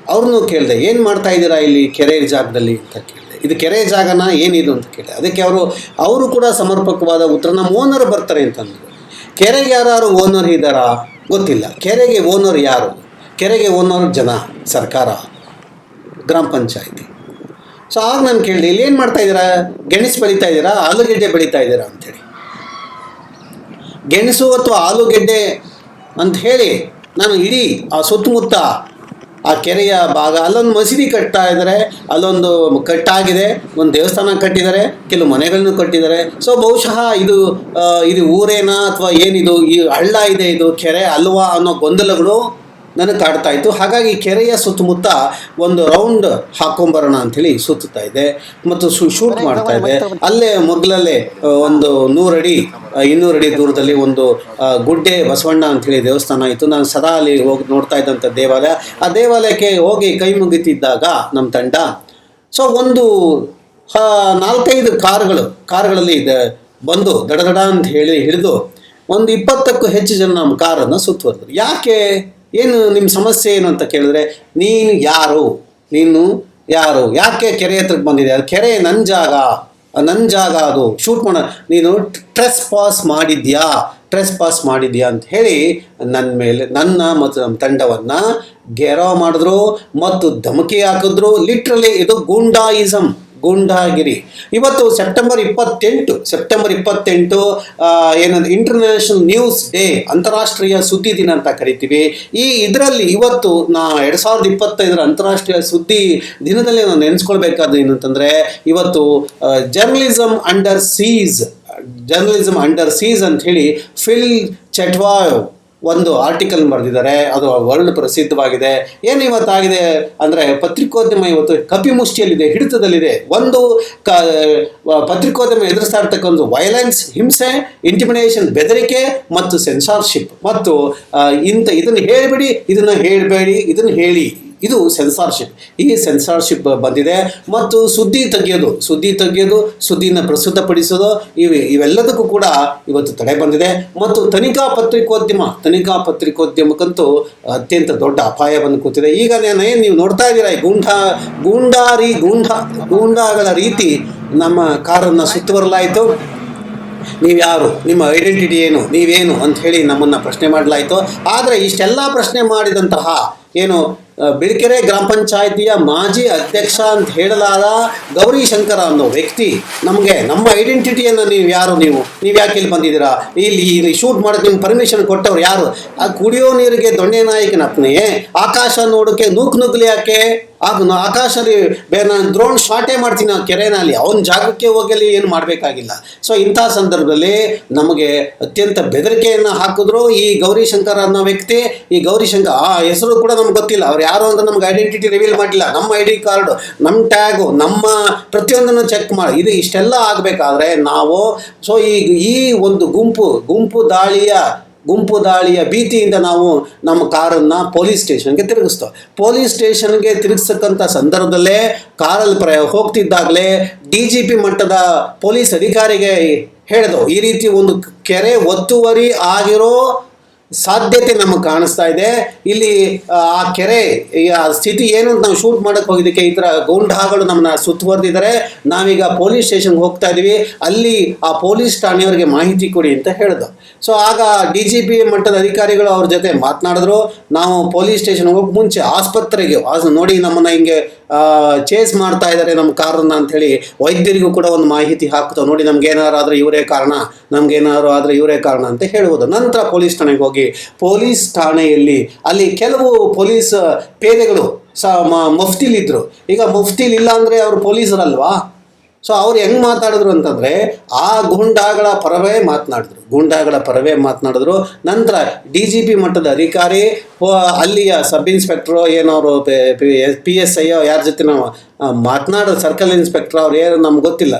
ಅವ್ರನ್ನೂ ಕೇಳಿದೆ, ಏನು ಮಾಡ್ತಾ ಇದ್ದೀರಾ ಇಲ್ಲಿ ಕೆರೆ ಜಾಗದಲ್ಲಿ ಅಂತ ಕೇಳಿದೆ. ಇದು ಕೆರೆ ಜಾಗನ ಏನಿದು ಅಂತ ಕೇಳಿದೆ. ಅದಕ್ಕೆ ಅವರು ಅವರು ಕೂಡ ಸಮರ್ಪಕವಾದ ಉತ್ತರ, ನಮ್ಮ ಓನರ್ ಬರ್ತಾರೆ ಅಂತಂದರು. ಕೆರೆಗೆ ಯಾರು ಓನರ್ ಇದ್ದಾರಾ? ಗೊತ್ತಿಲ್ಲ. ಕೆರೆಗೆ ಓನರ್ ಯಾರು? ಕೆರೆಗೆ ಓನರ್ ಜನ, ಸರ್ಕಾರ, ಗ್ರಾಮ ಪಂಚಾಯಿತಿ. ಸೊ ಆಗ ನಾನು ಕೇಳಿದೆ, ಇಲ್ಲಿ ಏನು ಮಾಡ್ತಾ ಇದ್ದೀರಾ? ಗೆಣಸು ಬೆಳೀತಾ ಇದ್ದೀರಾ? ಆಲೂಗೆಡ್ಡೆ ಬೆಳೀತಾ ಇದ್ದೀರಾ ಅಂಥೇಳಿ ಗೆಣಸು ಅಥವಾ ಆಲೂಗೆಡ್ಡೆ ಅಂತ ಹೇಳಿ ನಾನು ಇಡೀ ಆ ಸುತ್ತಮುತ್ತ ಆ ಕೆರೆಯ ಭಾಗ, ಅಲ್ಲೊಂದು ಮಸೀದಿ ಕಟ್ತಾ ಇದ್ದಾರೆ, ಅಲ್ಲೊಂದು ಕಟ್ಟಾಗಿದೆ, ಒಂದು ದೇವಸ್ಥಾನ ಕಟ್ಟಿದ್ದಾರೆ, ಕೆಲವು ಮನೆಗಳನ್ನು ಕಟ್ಟಿದ್ದಾರೆ. ಸೊ ಬಹುಶಃ ಇದು ಇದು ಊರೇನಾ ಅಥವಾ ಏನಿದು, ಈ ಹಳ್ಳ ಇದೆ ಇದು, ಕೆರೆ ಅಲ್ವಾ ಅನ್ನೋ ಗೊಂದಲಗಳು ನನಗೆ ಕಾಡ್ತಾ ಇತ್ತು ಹಾಗಾಗಿ ಕೆರೆಯ ಸುತ್ತಮುತ್ತ ಒಂದು ರೌಂಡ್ ಹಾಕೊಂಬರೋಣ ಅಂಥೇಳಿ ಸುತ್ತಾ ಇದೆ ಮತ್ತು ಶೂ ಶೂಟ್ ಮಾಡ್ತಾ ಇದೆ. ಅಲ್ಲೇ ಮೊದಲಲ್ಲೇ ಒಂದು ನೂರಡಿ ಇನ್ನೂರು ಅಡಿ ದೂರದಲ್ಲಿ ಒಂದು ಗುಡ್ಡೆ ಬಸವಣ್ಣ ಅಂಥೇಳಿ ದೇವಸ್ಥಾನ ಇತ್ತು. ನಾನು ಸದಾ ಅಲ್ಲಿ ಹೋಗಿ ನೋಡ್ತಾ ಇದ್ದಂಥ ದೇವಾಲಯ. ಆ ದೇವಾಲಯಕ್ಕೆ ಹೋಗಿ ಕೈ ಮುಗಿತಿದ್ದಾಗ ನಮ್ಮ ತಂಡ ಸೊ ಒಂದು ಆ, ನಾಲ್ಕೈದು ಕಾರುಗಳು ಕಾರುಗಳಲ್ಲಿ ಇದೆ ಬಂದು ದಡದಡ ಅಂತ ಹೇಳಿ ಹಿಡಿದು ಒಂದು ಇಪ್ಪತ್ತಕ್ಕೂ ಹೆಚ್ಚು ಜನ ನಮ್ಮ ಕಾರನ್ನು ಸುತ್ತುವರೆದ್ರು. ಯಾಕೆ? ಏನು ನಿಮ್ಮ ಸಮಸ್ಯೆ ಏನು ಅಂತ ಕೇಳಿದ್ರೆ, ನೀನು ಯಾರು? ನೀನು ಯಾರು? ಯಾಕೆ ಕೆರೆ ಹತ್ರಕ್ಕೆ ಬಂದಿದೆ? ಅದು ಕೆರೆ ನನ್ನ ಜಾಗ. ನನ್ನ ಜಾಗ ಅದು. ಶೂಟ್ ಮಾಡ. ನೀನು ಟ್ರೆಸ್ ಪಾಸ್ ಮಾಡಿದ್ಯಾ? ಟ್ರೆಸ್ ಪಾಸ್ ಮಾಡಿದ್ಯಾ ಅಂತ ಹೇಳಿ ನನ್ನ ಮೇಲೆ, ನನ್ನ ಮತ್ತು ನಮ್ಮ ತಂಡವನ್ನು ಗೆರವ ಮಾಡಿದ್ರು ಮತ್ತು ಧಮಕಿ ಹಾಕಿದ್ರು. ಲಿಟ್ರಲಿ ಇದು ಗೂಂಡಾಯಿಸಮ್ ಗೂಂಡಾಗಿರಿ. ಇವತ್ತು ಸೆಪ್ಟೆಂಬರ್ ಇಪ್ಪತ್ತೆಂಟು ಸೆಪ್ಟೆಂಬರ್ ಇಪ್ಪತ್ತೆಂಟು ಏನಂದ್ರೆ ಇಂಟರ್ನ್ಯಾಷನಲ್ ನ್ಯೂಸ್ ಡೇ ಅಂತಾರಾಷ್ಟ್ರೀಯ ಸುದ್ದಿ ದಿನ ಅಂತ ಕರಿತೀವಿ. ಈ ಇದರಲ್ಲಿ ಇವತ್ತು ನಾ ಎರಡು ಸಾವಿರದ ಇಪ್ಪತ್ತೈದರ ಅಂತಾರಾಷ್ಟ್ರೀಯ ಸುದ್ದಿ ದಿನದಲ್ಲಿ ನಾವು ನೆನೆಸ್ಕೊಳ್ಬೇಕಾದ ಏನು ಅಂತಂದರೆ ಇವತ್ತು journalism under siege journalism under siege ಅಂತ ಹೇಳಿ ಫಿಲ್ ಚಟ್ವಾಯ್ ಒಂದು ಆರ್ಟಿಕಲ್ ಬರೆದಿದ್ದಾರೆ, ಅದು ವರ್ಲ್ಡ್ ಪ್ರಸಿದ್ಧವಾಗಿದೆ. ಏನು ಇವತ್ತಾಗಿದೆ ಅಂದರೆ ಪತ್ರಿಕೋದ್ಯಮ ಇವತ್ತು ಕಪಿಮುಷ್ಟಿಯಲ್ಲಿದೆ, ಹಿಡಿತದಲ್ಲಿದೆ. ಒಂದು ಕ ಪತ್ರಿಕೋದ್ಯಮ ಎದುರಿಸ್ತಾ ಇರ್ತಕ್ಕಂಥ ವೈಲೆನ್ಸ್ ಹಿಂಸೆ ಇಂಟಿಮಿಡೇಷನ್ ಬೆದರಿಕೆ ಮತ್ತು ಸೆನ್ಸಾರ್ಶಿಪ್ ಮತ್ತು ಇಂಥ ಇದನ್ನು ಹೇಳಿಬಿಡಿ, ಇದನ್ನು ಹೇಳಬೇಡಿ, ಇದನ್ನು ಹೇಳಿ. ಇದು ಸೆನ್ಸಾರ್ಶಿಪ್ ಈ ಸೆನ್ಸಾರ್ಶಿಪ್ ಬಂದಿದೆ ಮತ್ತು ಸುದ್ದಿ ತೆಗೆಯೋದು. ಸುದ್ದಿ ತೆಗೆಯೋದು, ಸುದ್ದಿನ ಪ್ರಸ್ತುತಪಡಿಸೋದು, ಇವೆ, ಇವೆಲ್ಲದಕ್ಕೂ ಕೂಡ ಇವತ್ತು ತಡೆ ಬಂದಿದೆ. ಮತ್ತು ತನಿಖಾ ಪತ್ರಿಕೋದ್ಯಮ, ತನಿಖಾ ಪತ್ರಿಕೋದ್ಯಮಕ್ಕಂತೂ ಅತ್ಯಂತ ದೊಡ್ಡ ಅಪಾಯ ಬಂದು ಕೂತಿದೆ. ಈಗ ನಾನು ಏನು ನೀವು ನೋಡ್ತಾ ಇದ್ದೀರಾ ಗೂಂಡಾ, ಗೂಂಡಾರಿ, ಗೂಂಡಾ, ಗೂಂಡಾಗಳ ರೀತಿ ನಮ್ಮ ಕಾರನ್ನು ಸುತ್ತುವರಲಾಯಿತು ನೀವು ಯಾರು? ನಿಮ್ಮ ಐಡೆಂಟಿಟಿ ಏನು? ನೀವೇನು? ಅಂತ ಹೇಳಿ ನಮ್ಮನ್ನು ಪ್ರಶ್ನೆ ಮಾಡಲಾಯಿತು. ಆದರೆ ಇಷ್ಟೆಲ್ಲ ಪ್ರಶ್ನೆ ಮಾಡಿದಂತಹ ಏನು ಬಿಳಿಕೆರೆ ಗ್ರಾಮ ಪಂಚಾಯಿತಿಯ ಮಾಜಿ ಅಧ್ಯಕ್ಷ ಅಂತ ಹೇಳಲಾದ ಗೌರಿ ಶಂಕರ ಅನ್ನೋ ವ್ಯಕ್ತಿ ನಮಗೆ ನಮ್ಮ ಐಡೆಂಟಿಟಿಯನ್ನು ನೀವು ಯಾರು, ನೀವು ನೀವು ಯಾಕೆ ಇಲ್ಲಿ ಬಂದಿದ್ದೀರಾ? ಇಲ್ಲಿ ಇಲ್ಲಿ ಶೂಟ್ ಮಾಡೋಕ್ಕೆ ನಿಮ್ಗೆ ಪರ್ಮಿಷನ್ ಕೊಟ್ಟವ್ರು ಯಾರು? ಆ ಕುಡಿಯೋ ನೀರಿಗೆ ದೊಣ್ಣೆ ನಾಯಕನ ಅಪ್ನೆಯೇ ಆಕಾಶ ನೋಡೋಕ್ಕೆ ನೂಕು ನುಗ್ಲಿ ಯಾಕೆ? ಆಗ ಆಕಾಶ ಆಕಾಶದಲ್ಲಿ ಬೇರೆ ನಾನು ದ್ರೋಣ್ ಶಾಟೇ ಮಾಡ್ತೀನಿ ಆ ಕೆರೆನಲ್ಲಿ. ಅವನ ಜಾಗಕ್ಕೆ ಹೋಗಲಿ, ಏನು ಮಾಡಬೇಕಾಗಿಲ್ಲ. ಸೊ ಇಂಥ ಸಂದರ್ಭದಲ್ಲಿ ನಮಗೆ ಅತ್ಯಂತ ಬೆದರಿಕೆಯನ್ನು ಹಾಕಿದ್ರು ಈ ಗೌರಿಶಂಕರ ಅನ್ನೋ ವ್ಯಕ್ತಿ. ಈ ಗೌರಿಶಂಕರ್ ಆ ಹೆಸರು ಕೂಡ ನಮ್ಗೆ ಗೊತ್ತಿಲ್ಲ. ಅವ್ರು ಯಾರು ಅಂತ ನಮ್ಗೆ ಐಡೆಂಟಿಟಿ ರಿವೀಲ್ ಮಾಡಿಲ್ಲ ನಮ್ಮ ಐ ಡಿ ಕಾರ್ಡು ನಮ್ಮ ಟ್ಯಾಗು ನಮ್ಮ ಪ್ರತಿಯೊಂದನ್ನು ಚೆಕ್ ಮಾಡಿ. ಇದು ಇಷ್ಟೆಲ್ಲ ಆಗಬೇಕಾದ್ರೆ ನಾವು ಸೊ ಈ ಈ ಒಂದು ಗುಂಪು ಗುಂಪು ದಾಳಿಯ ಗುಂಪು ದಾಳಿಯ ಭೀತಿಯಿಂದ ನಾವು ನಮ್ಮ ಕಾರನ್ನು ಪೊಲೀಸ್ ಸ್ಟೇಷನ್ಗೆ ತಿರುಗಿಸ್ತೋ ಪೊಲೀಸ್ ಸ್ಟೇಷನ್ಗೆ ತಿರುಗಿಸ್ತಕ್ಕಂಥ ಸಂದರ್ಭದಲ್ಲೇ ಕಾರಲ್ಲಿ ಪ್ರ ಹೋಗ್ತಿದ್ದಾಗಲೇ ಡಿ ಜಿ ಪಿ ಮಟ್ಟದ ಪೊಲೀಸ್ ಅಧಿಕಾರಿಗೆ ಹೇಳಿದವು. ಈ ರೀತಿ ಒಂದು ಕೆರೆ ಒತ್ತುವರಿ ಆಗಿರೋ ಸಾಧ್ಯತೆ ನಮಗೆ ಕಾಣಿಸ್ತಾ ಇದೆ. ಇಲ್ಲಿ ಆ, ಕೆರೆ ಸ್ಥಿತಿ ಏನು ಅಂತ ನಾವು ಶೂಟ್ ಮಾಡಕ್ಕೆ ಹೋಗಿದ್ದಕ್ಕೆ ಈ ಥರ ಗೌಂಡಾಗಳು ನಮ್ಮನ್ನ ಸುತ್ತುವರೆದಿದ್ದಾರೆ. ನಾವೀಗ ಪೊಲೀಸ್ ಸ್ಟೇಷನ್ಗೆ ಹೋಗ್ತಾ ಇದ್ದೀವಿ ಅಲ್ಲಿ ಆ ಪೊಲೀಸ್ ಠಾಣೆಯವರಿಗೆ ಮಾಹಿತಿ ಕೊಡಿ ಅಂತ ಹೇಳಿದ್ರು ಸೊ ಆಗ ಡಿ ಜಿ ಪಿ ಮಟ್ಟದ ಅಧಿಕಾರಿಗಳು ಅವ್ರ ಜೊತೆ ಮಾತನಾಡಿದ್ರು. ನಾವು ಪೊಲೀಸ್ ಸ್ಟೇಷನ್ ಹೋಗೋಕೆ ಮುಂಚೆ ಆಸ್ಪತ್ರೆಗೆ ಆಸ್ ನೋಡಿ ನಮ್ಮನ್ನ ಹಿಂಗೆ ಚೇಸ್ ಮಾಡ್ತಾ ಇದ್ದಾರೆ ನಮ್ಮ ಕಾರನ್ನ ಅಂಥೇಳಿ ವೈದ್ಯರಿಗೂ ಕೂಡ ಒಂದು ಮಾಹಿತಿ ಹಾಕ್ತಾವೆ. ನೋಡಿ ನಮ್ಗೆ ಏನಾದ್ರು ಆದರೆ ಇವರೇ ಕಾರಣ ನಮ್ಗೆ ಏನಾದ್ರು ಆದರೆ ಇವರೇ ಕಾರಣ ಅಂತ ಹೇಳ್ಬೋದು. ನಂತರ ಪೊಲೀಸ್ ಠಾಣೆಗೆ ಹೋಗಿ ಪೊಲೀಸ್ ಠಾಣೆಯಲ್ಲಿ ಅಲ್ಲಿ ಕೆಲವು ಪೊಲೀಸ್ ಪೇದೆಗಳು ಸ ಇದ್ದರು ಈಗ ಮುಫ್ತಿಲ್ ಇಲ್ಲ ಅಂದರೆ ಅವರು ಪೊಲೀಸರಲ್ವಾ? ಸೊ ಅವ್ರು ಹೆಂಗೆ ಮಾತಾಡಿದ್ರು ಅಂತಂದರೆ ಆ ಗೂಂಡಾಗಳ ಪರವೇ ಮಾತನಾಡಿದ್ರು. ಗೂಂಡಾಗಳ ಪರವೇ ಮಾತನಾಡಿದ್ರು. ನಂತರ ಡಿ ಜಿ ಪಿ ಮಟ್ಟದ ಅಧಿಕಾರಿ ಅಲ್ಲಿಯ ಸಬ್ ಇನ್ಸ್ಪೆಕ್ಟ್ರು ಏನವರು ಪಿ ಎಸ್ ಐ ಯಾರ ಜೊತೆ ನಾವು ಮಾತನಾಡೋ ಸರ್ಕಲ್ ಇನ್ಸ್ಪೆಕ್ಟ್ರ್ ಅವ್ರು ಏನು ನಮ್ಗೆ ಗೊತ್ತಿಲ್ಲ.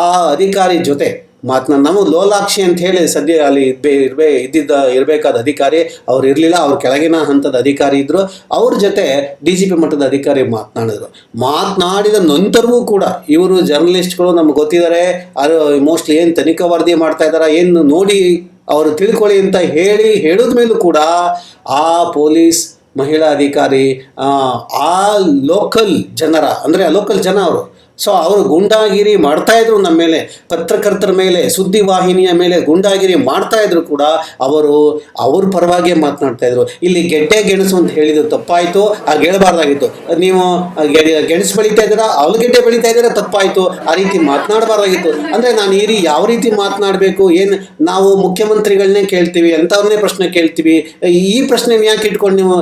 ಆ ಅಧಿಕಾರಿ ಜೊತೆ ಮಾತನಾಡಿ ನಾವು ಲೋಲಾಕ್ಷಿ ಅಂತ ಹೇಳಿ ಸದ್ಯ ಅಲ್ಲಿ ಇದ್ದೇ ಇರಬೇ ಇದ್ದಿದ್ದ ಇರಬೇಕಾದ ಅಧಿಕಾರಿ ಅವ್ರು ಇರಲಿಲ್ಲ, ಅವ್ರ ಕೆಳಗಿನ ಹಂತದ ಅಧಿಕಾರಿ ಇದ್ದರು ಅವ್ರ ಜೊತೆ ಡಿ ಜಿ ಪಿ ಮಟ್ಟದ ಅಧಿಕಾರಿ ಮಾತನಾಡಿದರು. ಮಾತನಾಡಿದ ನಂತರವೂ ಕೂಡ ಇವರು ಜರ್ನಲಿಸ್ಟ್ಗಳು ನಮ್ಗೆ ಗೊತ್ತಿದ್ದಾರೆ, ಅದು ಮೋಸ್ಟ್ಲಿ ಏನು ತನಿಖಾ ವರದಿ ಮಾಡ್ತಾ ಇದ್ದಾರೆ, ಏನು ನೋಡಿ ಅವರು ತಿಳ್ಕೊಳ್ಳಿ ಅಂತ ಹೇಳಿ ಹೇಳಿದ ಮೇಲೂ ಕೂಡ ಆ ಪೊಲೀಸ್ ಮಹಿಳಾ ಅಧಿಕಾರಿ, ಆ ಲೋಕಲ್ ಜನರ, ಅಂದರೆ ಆ ಲೋಕಲ್ ಜನ ಅವರು ಸೊ ಅವರು ಗುಂಡಾಗಿರಿ ಮಾಡ್ತಾ ಇದ್ರು ನಮ್ಮ ಮೇಲೆ, ಪತ್ರಕರ್ತರ ಮೇಲೆ ಸುದ್ದಿವಾಹಿನಿಯ ಮೇಲೆ ಗುಂಡಾಗಿರಿ ಮಾಡ್ತಾ ಇದ್ರು ಕೂಡ ಅವರು ಅವ್ರ ಪರವಾಗಿ ಮಾತನಾಡ್ತಾ ಇದ್ರು. ಇಲ್ಲಿ ಗೆಡ್ಡೆ ಗೆಣಸು ಅಂತ ಹೇಳಿದ್ರು ತಪ್ಪಾಯಿತು, ಆ ಗೆಳಬಾರ್ದಾಗಿತ್ತು. ನೀವು ಗೆಣಸು ಬೆಳೀತಾ ಇದ್ದೀರಾ ಆಲೂಗೆಡ್ಡೆ ಬೆಳೀತಾ ಇದ್ದೀರಾ, ತಪ್ಪಾಯಿತು, ಆ ರೀತಿ ಮಾತನಾಡಬಾರ್ದಾಗಿತ್ತು. ಅಂದರೆ ನಾನು ಈ ರೀ, ಯಾವ ರೀತಿ ಮಾತನಾಡಬೇಕು, ಏನು ನಾವು ಮುಖ್ಯಮಂತ್ರಿಗಳನ್ನೇ ಕೇಳ್ತೀವಿ, ಅಂಥವ್ರನ್ನೇ ಪ್ರಶ್ನೆ ಕೇಳ್ತೀವಿ, ಈ ಪ್ರಶ್ನೆ ಯಾಕೆ ಇಟ್ಕೊಂಡು ನೀವು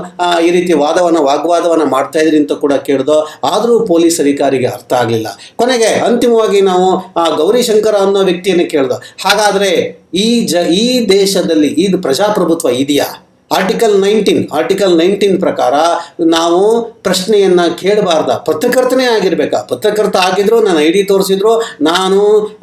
ಈ ರೀತಿ ವಾದವನ್ನು, ವಾಗ್ವಾದವನ್ನು ಮಾಡ್ತಾ ಇದ್ರಿ ಅಂತ ಕೂಡ ಕೇಳ್ದೋ, ಆದರೂ ಪೊಲೀಸ್ ಅಧಿಕಾರಿಗೆ ಅರ್ಥ ಆಗಲಿಲ್ಲ. ಕೊನೆಗೆ ಅಂತಿಮವಾಗಿ ನಾವು, ಆ ಗೌರಿಶಂಕರ ಅನ್ನೋ ವ್ಯಕ್ತಿಯನ್ನು ಕೇಳ್ದೋ. ಹಾಗಾದ್ರೆ ಈ ಜ, ಈ ದೇಶದಲ್ಲಿ ಇದು ಪ್ರಜಾಪ್ರಭುತ್ವ ಇದೆಯಾ? ಆರ್ಟಿಕಲ್ ನೈನ್ಟೀನ್ ಆರ್ಟಿಕಲ್ ನೈನ್ಟೀನ್ ಪ್ರಕಾರ ನಾವು ಪ್ರಶ್ನೆಯನ್ನ ಕೇಳಬಾರ್ದ. ಪತ್ರಕರ್ತನೇ ಆಗಿರ್ಬೇಕಾ? ಪತ್ರಕರ್ತ ಆಗಿದ್ರು ನಾನು ಐ ಡಿ ತೋರಿಸಿದ್ರು, ನಾನು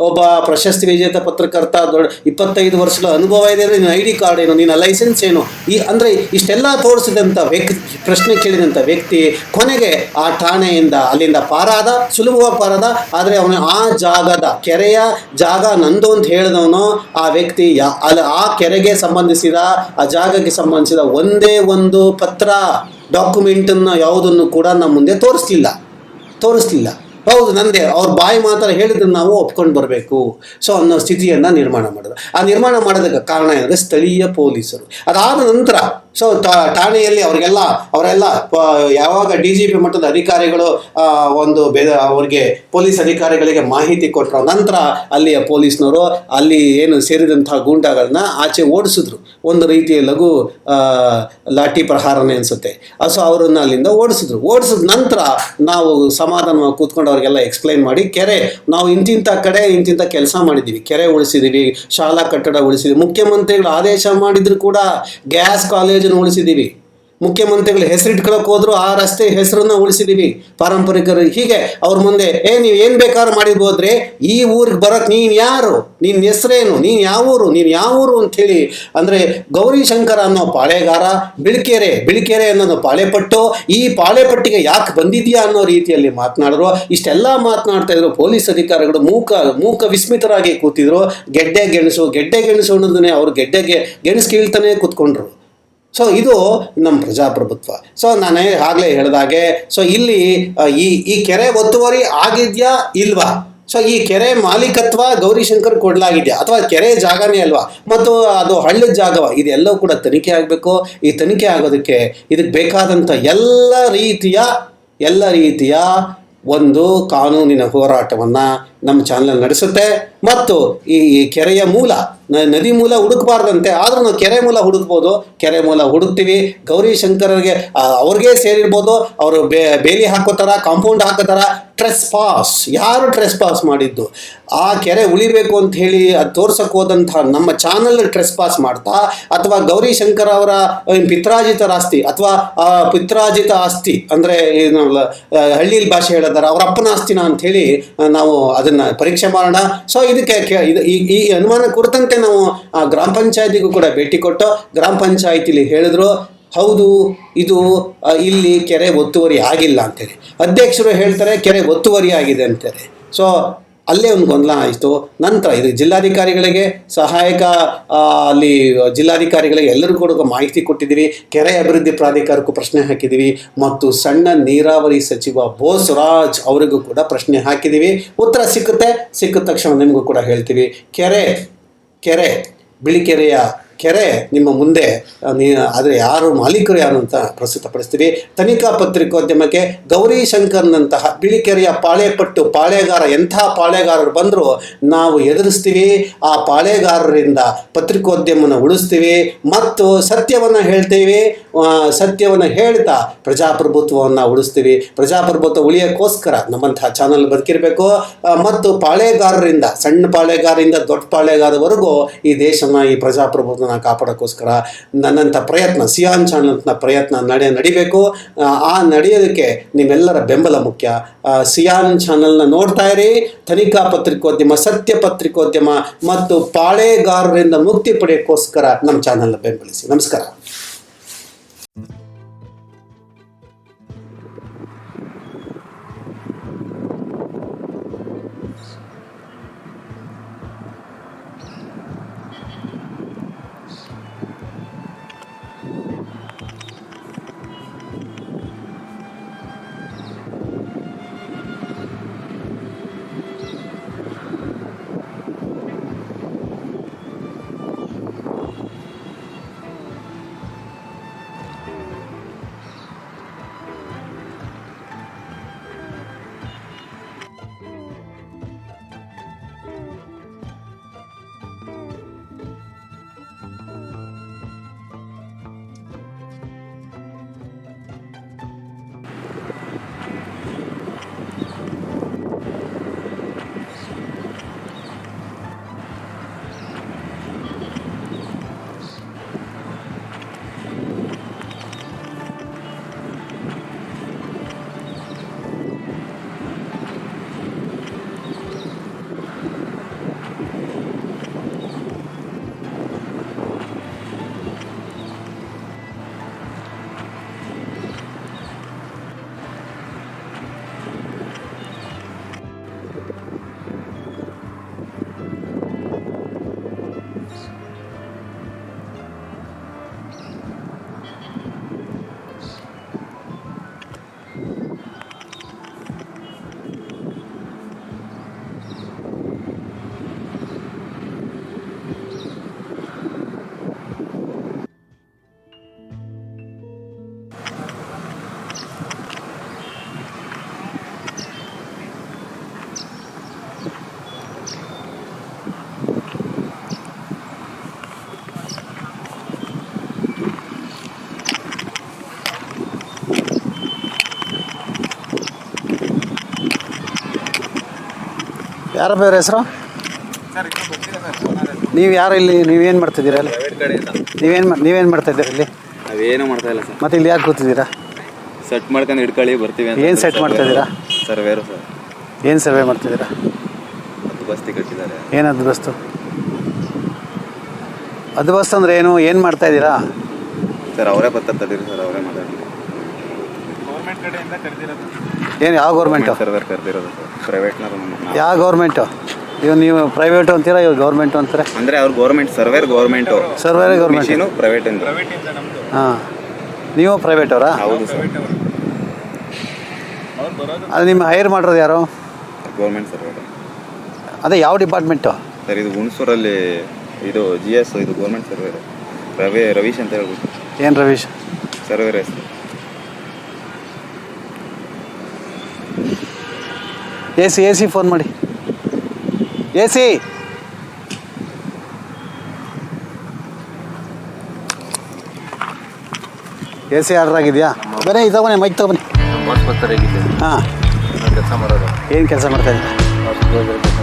ಒಬ್ಬ ಪ್ರಶಸ್ತಿ ವಿಜೇತ ಪತ್ರಕರ್ತ, ದೊಡ್ಡ ಇಪ್ಪತ್ತೈದು ವರ್ಷದ ಅನುಭವ ಇದೆ ಅಂದರೆ ನಿನ್ನ ಐ ಡಿ ಕಾರ್ಡ್ ಏನು, ನಿನ್ನ ಲೈಸೆನ್ಸ್ ಏನು? ಈ ಅಂದರೆ ಇಷ್ಟೆಲ್ಲ ತೋರಿಸಿದಂಥ ವ್ಯಕ್ತಿ, ಪ್ರಶ್ನೆ ಕೇಳಿದಂಥ ವ್ಯಕ್ತಿ ಕೊನೆಗೆ ಆ ಠಾಣೆಯಿಂದ, ಅಲ್ಲಿಂದ ಪಾರಾದ, ಸುಲಭವಾಗಿ ಪಾರಾದ, ಆದರೆ ಅವನು ಆ ಜಾಗದ ಕೆರೆಯ ಜಾಗ ನಂದು ಅಂತ ಹೇಳಿದವನು, ಆ ವ್ಯಕ್ತಿ ಅಲ್ಲಿ, ಆ ಕೆರೆಗೆ ಸಂಬಂಧಿಸಿದ, ಆ ಜಾಗಕ್ಕೆ ಸಂಬಂಧಿಸಿದ ಒಂದೇ ಒಂದು ಪತ್ರ ಡಾಕ್ಯುಮೆಂಟನ್ನು ಯಾವುದನ್ನು ಕೂಡ ನಮ್ಮ ಮುಂದೆ ತೋರಿಸ್ಲಿಲ್ಲ. ತೋರಿಸ್ಲಿಲ್ಲ. ಹೌದು, ನಂದೇ. ಅವ್ರ ಬಾಯಿ ಮಾತ್ರ ಹೇಳಿದ್ರೆ ನಾವು ಒಪ್ಕೊಂಡು ಬರಬೇಕು. ಸೊ ಅನ್ನೋ ಸ್ಥಿತಿಯನ್ನು ನಿರ್ಮಾಣ ಮಾಡಿದ್ರು. ಆ ನಿರ್ಮಾಣ ಮಾಡೋದಕ್ಕೆ ಕಾರಣ ಏನಂದರೆ ಸ್ಥಳೀಯ ಪೊಲೀಸರು. ಅದಾದ ನಂತರ ಸೊ ಠಾಣೆಯಲ್ಲಿ ಅವರಿಗೆಲ್ಲ, ಅವರೆಲ್ಲ ಯಾವಾಗ ಡಿ ಜಿ ಪಿ ಮಟ್ಟದ ಅಧಿಕಾರಿಗಳು ಒಂದು ಬೆ ಅವರಿಗೆ ಪೊಲೀಸ್ ಅಧಿಕಾರಿಗಳಿಗೆ ಮಾಹಿತಿ ಕೊಟ್ಟರು ನಂತರ ಅಲ್ಲಿಯ ಪೊಲೀಸ್ನವರು ಅಲ್ಲಿ ಏನು ಸೇರಿದಂತಹ ಗೂಂಡಾಗಳನ್ನ ಆಚೆ ಓಡಿಸಿದ್ರು. ಒಂದು ರೀತಿಯ ಲಘು ಲಾಠಿ ಪ್ರಹಾರನೇ ಅನಿಸುತ್ತೆ. ಸೊ ಅವರನ್ನು ಅಲ್ಲಿಂದ ಓಡಿಸಿದ್ರು. ಓಡಿಸಿದ ನಂತರ ನಾವು ಸಮಾಧಾನ ಕೂತ್ಕೊಂಡು ಅವರಿಗೆಲ್ಲ ಎಕ್ಸ್ಪ್ಲೈನ್ ಮಾಡಿ, ಕೆರೆ, ನಾವು ಇಂತಿಂಥ ಕಡೆ ಇಂತಿಂಥ ಕೆಲಸ ಮಾಡಿದ್ದೀವಿ. ಕೆರೆ ಉಳಿಸಿದ್ದೀವಿ, ಶಾಲಾ ಕಟ್ಟಡ ಉಳಿಸಿದ್ದೀವಿ. ಮುಖ್ಯಮಂತ್ರಿಗಳು ಆದೇಶ ಮಾಡಿದ್ರು ಕೂಡ ಗ್ಯಾಸ್ ಕಾಲೇಜನ್ನು ಉಳಿಸಿದ್ದೀವಿ ಮುಖ್ಯಮಂತ್ರಿಗಳು ಹೆಸರಿಟ್ಕೊಳಕ್ಕೆ ಹೋದ್ರು ಆ ರಸ್ತೆ ಹೆಸರನ್ನ ಉಳಿಸಿದ್ದೀವಿ ಪಾರಂಪರಿಕರು ಹೀಗೆ ಅವ್ರ ಮುಂದೆ, ಏ, ನೀವು ಏನು ಬೇಕಾದ್ರೂ ಮಾಡಿರ್ಬೋದ್ರಿ ಈ ಊರಿಗೆ ಬರೋಕ್ಕೆ ನೀನು ಯಾರು? ನಿನ್ನ ಹೆಸರೇನು? ನೀನು ಯಾವ ಊರು? ನೀನು ಯಾವ ಊರು ಅಂಥೇಳಿ ಅಂದರೆ ಗೌರಿಶಂಕರ ಅನ್ನೋ ಪಾಳೆಗಾರ, ಬಿಳಿಕೆರೆ ಬಿಳಿಕೆರೆ ಅನ್ನೋದು ಪಾಳೆಪಟ್ಟು, ಈ ಪಾಳೆಪಟ್ಟಿಗೆ ಯಾಕೆ ಬಂದಿದೆಯಾ ಅನ್ನೋ ರೀತಿಯಲ್ಲಿ ಮಾತನಾಡಿದ್ರು ಇಷ್ಟೆಲ್ಲ ಮಾತನಾಡ್ತಾ ಇದ್ರು. ಪೊಲೀಸ್ ಅಧಿಕಾರಿಗಳು ಮೂಕ ಮೂಕ ವಿಸ್ಮಿತರಾಗಿ ಕೂತಿದ್ರು. ಗೆಡ್ಡೆ ಗೆಣಸು ಗೆಡ್ಡೆ ಗೆಣಸು ಅನ್ನೋದನ್ನೇ ಅವ್ರು ಗೆಡ್ಡೆಗೆ ಗೆಣಸು ಕೀಳ್ತಾನೆ ಕೂತ್ಕೊಂಡ್ರು. ಸೊ ಇದು ನಮ್ಮ ಪ್ರಜಾಪ್ರಭುತ್ವ. ಸೊ ನಾನು ಆಗಲೇ ಹೇಳಿದಾಗೆ ಸೊ ಇಲ್ಲಿ ಈ ಈ ಕೆರೆ ಒತ್ತುವರಿ ಆಗಿದೆಯಾ ಇಲ್ವಾ? ಸೊ ಈ ಕೆರೆ ಮಾಲೀಕತ್ವ ಗೌರಿಶಂಕರ್ ಕೊಡಲಾಗಿದೆಯಾ? ಅಥವಾ ಕೆರೆ ಜಾಗನೇ ಅಲ್ವಾ? ಮತ್ತು ಅದು ಹಳ್ಳದ ಜಾಗವ? ಇದೆಲ್ಲವೂ ಕೂಡ ತನಿಖೆ ಆಗಬೇಕು. ಈ ತನಿಖೆ ಆಗೋದಕ್ಕೆ ಇದಕ್ಕೆ ಬೇಕಾದಂಥ ಎಲ್ಲ ರೀತಿಯ ಎಲ್ಲ ರೀತಿಯ ಒಂದು ಕಾನೂನಿನ ಹೋರಾಟವನ್ನು ನಮ್ಮ ಚಾನಲ್ ನಡೆಸುತ್ತೆ. ಮತ್ತು ಈ ಕೆರೆಯ ಮೂಲ ನದಿ ಮೂಲ ಹುಡುಕಬಾರ್ದಂತೆ, ಆದ್ರೂ ನಾವು ಕೆರೆ ಮೂಲ ಹುಡುಕ್ಬೋದು. ಕೆರೆ ಮೂಲ ಹುಡುಕ್ತೀವಿ. ಗೌರಿ ಶಂಕರರಿಗೆ ಅವ್ರಿಗೆ ಸೇರಿರ್ಬೋದು. ಅವರು ಬೇಲಿ ಹಾಕೋತಾರ ಕಾಂಪೌಂಡ್ ಹಾಕೋತಾರ ಟ್ರೆಸ್ ಪಾಸ್ ಯಾರು ಟ್ರೆಸ್ ಪಾಸ್ ಮಾಡಿದ್ದು? ಆ ಕೆರೆ ಉಳಿಬೇಕು ಅಂತ ಹೇಳಿ ಅದು ತೋರ್ಸಕ್ಕೆ ಹೋದಂಥ ನಮ್ಮ ಚಾನಲ್ ಟ್ರೆಸ್ ಪಾಸ್ ಮಾಡ್ತಾ, ಅಥವಾ ಗೌರಿ ಶಂಕರ್ ಅವರ ಪಿತ್ರಾಜಿತರ ಪಿತ್ರಾಜಿತ ಆಸ್ತಿ, ಅಥವಾ ಪಿತ್ರಾಜಿತ ಆಸ್ತಿ, ಅಂದರೆ ಏನು ಲ- ಭಾಷೆ ಹೇಳಿದಾರೆ ಅವರ ಅಪ್ಪನ ಆಸ್ತಿನ ಅಂತ ಹೇಳಿ ನಾವು ಅದನ್ನು ಪರೀಕ್ಷೆ ಮಾಡೋಣ. ಸೊ ಇದಕ್ಕೆ ಇದು, ಈ ಈ ಅನುಮಾನ ಕುರಿತಂತೆ ನಾವು, ಆ, ಗ್ರಾಮ ಪಂಚಾಯತಿಗೂ ಕೂಡ ಭೇಟಿ ಕೊಟ್ಟು, ಗ್ರಾಮ ಪಂಚಾಯತಿಲಿ ಹೇಳಿದ್ರು ಹೌದು, ಇದು ಇಲ್ಲಿ ಕೆರೆ ಒತ್ತುವರಿ ಆಗಿಲ್ಲ ಅಂತೇಳಿ ಅಧ್ಯಕ್ಷರು ಹೇಳ್ತಾರೆ, ಕೆರೆ ಒತ್ತುವರಿ ಆಗಿದೆ ಅಂತಾರೆ. ಸೊ ಅಲ್ಲೇ ಒಂದು ಗೊಂದಲ ಆಯಿತು. ನಂತರ ಇದು ಜಿಲ್ಲಾಧಿಕಾರಿಗಳಿಗೆ ಸಹಾಯಕ ಅಲ್ಲಿ ಜಿಲ್ಲಾಧಿಕಾರಿಗಳಿಗೆ ಎಲ್ಲರಿಗೂ ಕೂಡ ಮಾಹಿತಿ ಕೊಟ್ಟಿದ್ದೀವಿ ಕೆರೆ ಅಭಿವೃದ್ಧಿ ಪ್ರಾಧಿಕಾರಕ್ಕೂ ಪ್ರಶ್ನೆ ಹಾಕಿದ್ದೀವಿ. ಮತ್ತು ಸಣ್ಣ ನೀರಾವರಿ ಸಚಿವ ಬೋಸರಾಜ್ ಅವರಿಗೂ ಕೂಡ ಪ್ರಶ್ನೆ ಹಾಕಿದ್ದೀವಿ. ಉತ್ತರ ಸಿಕ್ಕುತ್ತೆ, ಸಿಕ್ಕಿದ ತಕ್ಷಣ ನಿಮಗೂ ಕೂಡ ಹೇಳ್ತೀವಿ. ಕೆರೆ ಕೆರೆ, ಬಿಳಿಕೆರೆಯ ಕೆರೆ ನಿಮ್ಮ ಮುಂದೆ ಆದರೆ ಯಾರು ಮಾಲೀಕರು ಯಾರು ಅಂತ ಪ್ರಸ್ತುತಪಡಿಸ್ತೀವಿ. ತನಿಖಾ ಪತ್ರಿಕೋದ್ಯಮಕ್ಕೆ ಗೌರಿ ಶಂಕರ್ನಂತಹ ಬಿಳಿಕೆರೆಯ ಪಾಳೆಪಟ್ಟು ಪಾಳೆಗಾರ, ಎಂಥ ಪಾಳೆಗಾರರು ಬಂದರೂ ನಾವು ಎದುರಿಸ್ತೀವಿ. ಆ ಪಾಳೆಗಾರರಿಂದ ಪತ್ರಿಕೋದ್ಯಮನ ಉಳಿಸ್ತೀವಿ. ಮತ್ತು ಸತ್ಯವನ್ನು ಹೇಳ್ತೀವಿ. ಸತ್ಯವನ್ನು ಹೇಳ್ತಾ ಪ್ರಜಾಪ್ರಭುತ್ವವನ್ನು ಉಳಿಸ್ತೀವಿ. ಪ್ರಜಾಪ್ರಭುತ್ವ ಉಳಿಯೋಕ್ಕೋಸ್ಕರ ನಮ್ಮಂತಹ ಚಾನಲ್ ಬದುಕಿರಬೇಕು. ಮತ್ತು ಪಾಳೆಗಾರರಿಂದ, ಸಣ್ಣ ಪಾಳೆಗಾರರಿಂದ ದೊಡ್ಡ ಪಾಳೆಗಾರವರೆಗೂ ಈ ದೇಶನ, ಈ ಪ್ರಜಾಪ್ರಭುತ್ವನ ಕಾಪಾಡೋಕ್ಕೋಸ್ಕರ ನನ್ನಂಥ ಪ್ರಯತ್ನ ಸಿಯಾನ್ ಚಾನಲ್ನ ಪ್ರಯತ್ನ ನಡೆ ನಡಿಬೇಕು. ಆ, ನಡೆಯೋದಕ್ಕೆ ನಿಮ್ಮೆಲ್ಲರ ಬೆಂಬಲ ಮುಖ್ಯ. ಸಿಯಾನ್ ಚಾನಲ್ನ ನೋಡ್ತಾ ಇರಿ. ತನಿಖಾ ಪತ್ರಿಕೋದ್ಯಮ ಸತ್ಯ ಪತ್ರಿಕೋದ್ಯಮ ಮತ್ತು ಪಾಳೆಗಾರರಿಂದ ಮುಕ್ತಿ ಪಡೆಯೋಕ್ಕೋಸ್ಕರ ನಮ್ಮ ಚಾನಲ್ನ ಬೆಂಬಲಿಸಿ. ನಮಸ್ಕಾರ. ಯಾರ ಬೇರೆ ಹೆಸರು? ನೀವು ಯಾರು ಇಲ್ಲಿ ನೀವೇನು ಮಾಡ್ತಿದ್ದೀರಾ ಅಲ್ಲಿ ನೀವೇನು ನೀವೇನು ಮಾಡ್ತಾ ಇದ್ದೀರಾ ಇಲ್ಲಿ? ನಾವೇನು ಮಾಡ್ತಾ ಇಲ್ಲ ಸರ್. ಮತ್ತೆ ಇಲ್ಲಿ ಯಾಕೆ ಕೂತಿದ್ದೀರಾ? ಸೆಟ್ ಮಾಡ್ಕೊಂಡು ಹಿಡ್ಕೊಳ್ಳಿ ಬರ್ತೀವಿ ಅಂತ ಏನ್ set ಮಾಡ್ತಾ ಇದ್ದೀರಾ? ಸರ್ವೇರು ಸರ್. ಏನು ಸರ್ವೆ ಮಾಡ್ತಿದ್ದೀರಾ? ಅದು ಬಸ್ತಿ ಕಟ್ಟಿದ್ದಾರೆ. ಏನು ಅದು ಬಸ್ತು? ಅದು ಬಸ್ ಅಂದ್ರೆ ಏನು ಏನು ಮಾಡ್ತಾ ಇದ್ದೀರಾ? ಸರ್ ಅವರೇ ಬರ್ತಾ ತಡೀರಿ ಸರ್ ಅವರೇ ಮಾತಾಡ್ತೀವಿ ಏನು ಯಾವ ಗೌರ್ಮೆಂಟು ಸರ್ವೇರ್ ಕರೆದಿರೋದು ಪ್ರೈವೇಟ್ನವ್ರು ಯಾವ ಗೌರ್ಮೆಂಟು ಇವ್ ನೀವು ಪ್ರೈವೇಟು ಅಂತೀರಾ ಇವಾಗ ಗೌರ್ಮೆಂಟು ಅಂತಾರೆ? ಅಂದ್ರೆ ಅವ್ರು government surveyor government surveyor government ಏನು ಪ್ರೈವೇಟ್ ಅಂತ ಹಾಂ. ನೀವು ಪ್ರೈವೇಟ್ ಅವರಾ? ಹೌದು ಸರ್ ಅದು ನಿಮ್ಮ ಹೈರ್ ಮಾಡಿರೋದು ಯಾರು? ಗೌರ್ಮೆಂಟ್ ಸರ್ವೇರ್ ಅದೇ ಯಾವ ಡಿಪಾರ್ಟ್ಮೆಂಟು ಸರ್ ಇದು ಹುಣಸೂರಲ್ಲಿ ಇದು ಜಿ ಎಸ್ ಇದು ಗೌರ್ಮೆಂಟ್ ಸರ್ವೇರ್ ರವಿ ರವೀಶ್ ಅಂತ ಹೇಳ್ಬಿಟ್ಟು ಏನು ರವೀಶ್? ಸರ್ವೇರ್ ಹೆಸರು. A C A C phone ಮಾಡಿ A C A C order ಆಗಿದೆಯಾ ಬರೀ ಇದು ತಗೊನಿ ಮೈಕ್ ತಗೊನಿ ಹಾಂ. ಏನು ಕೆಲಸ ಮಾಡ್ತಾ ಇದ್ದೀರಾ?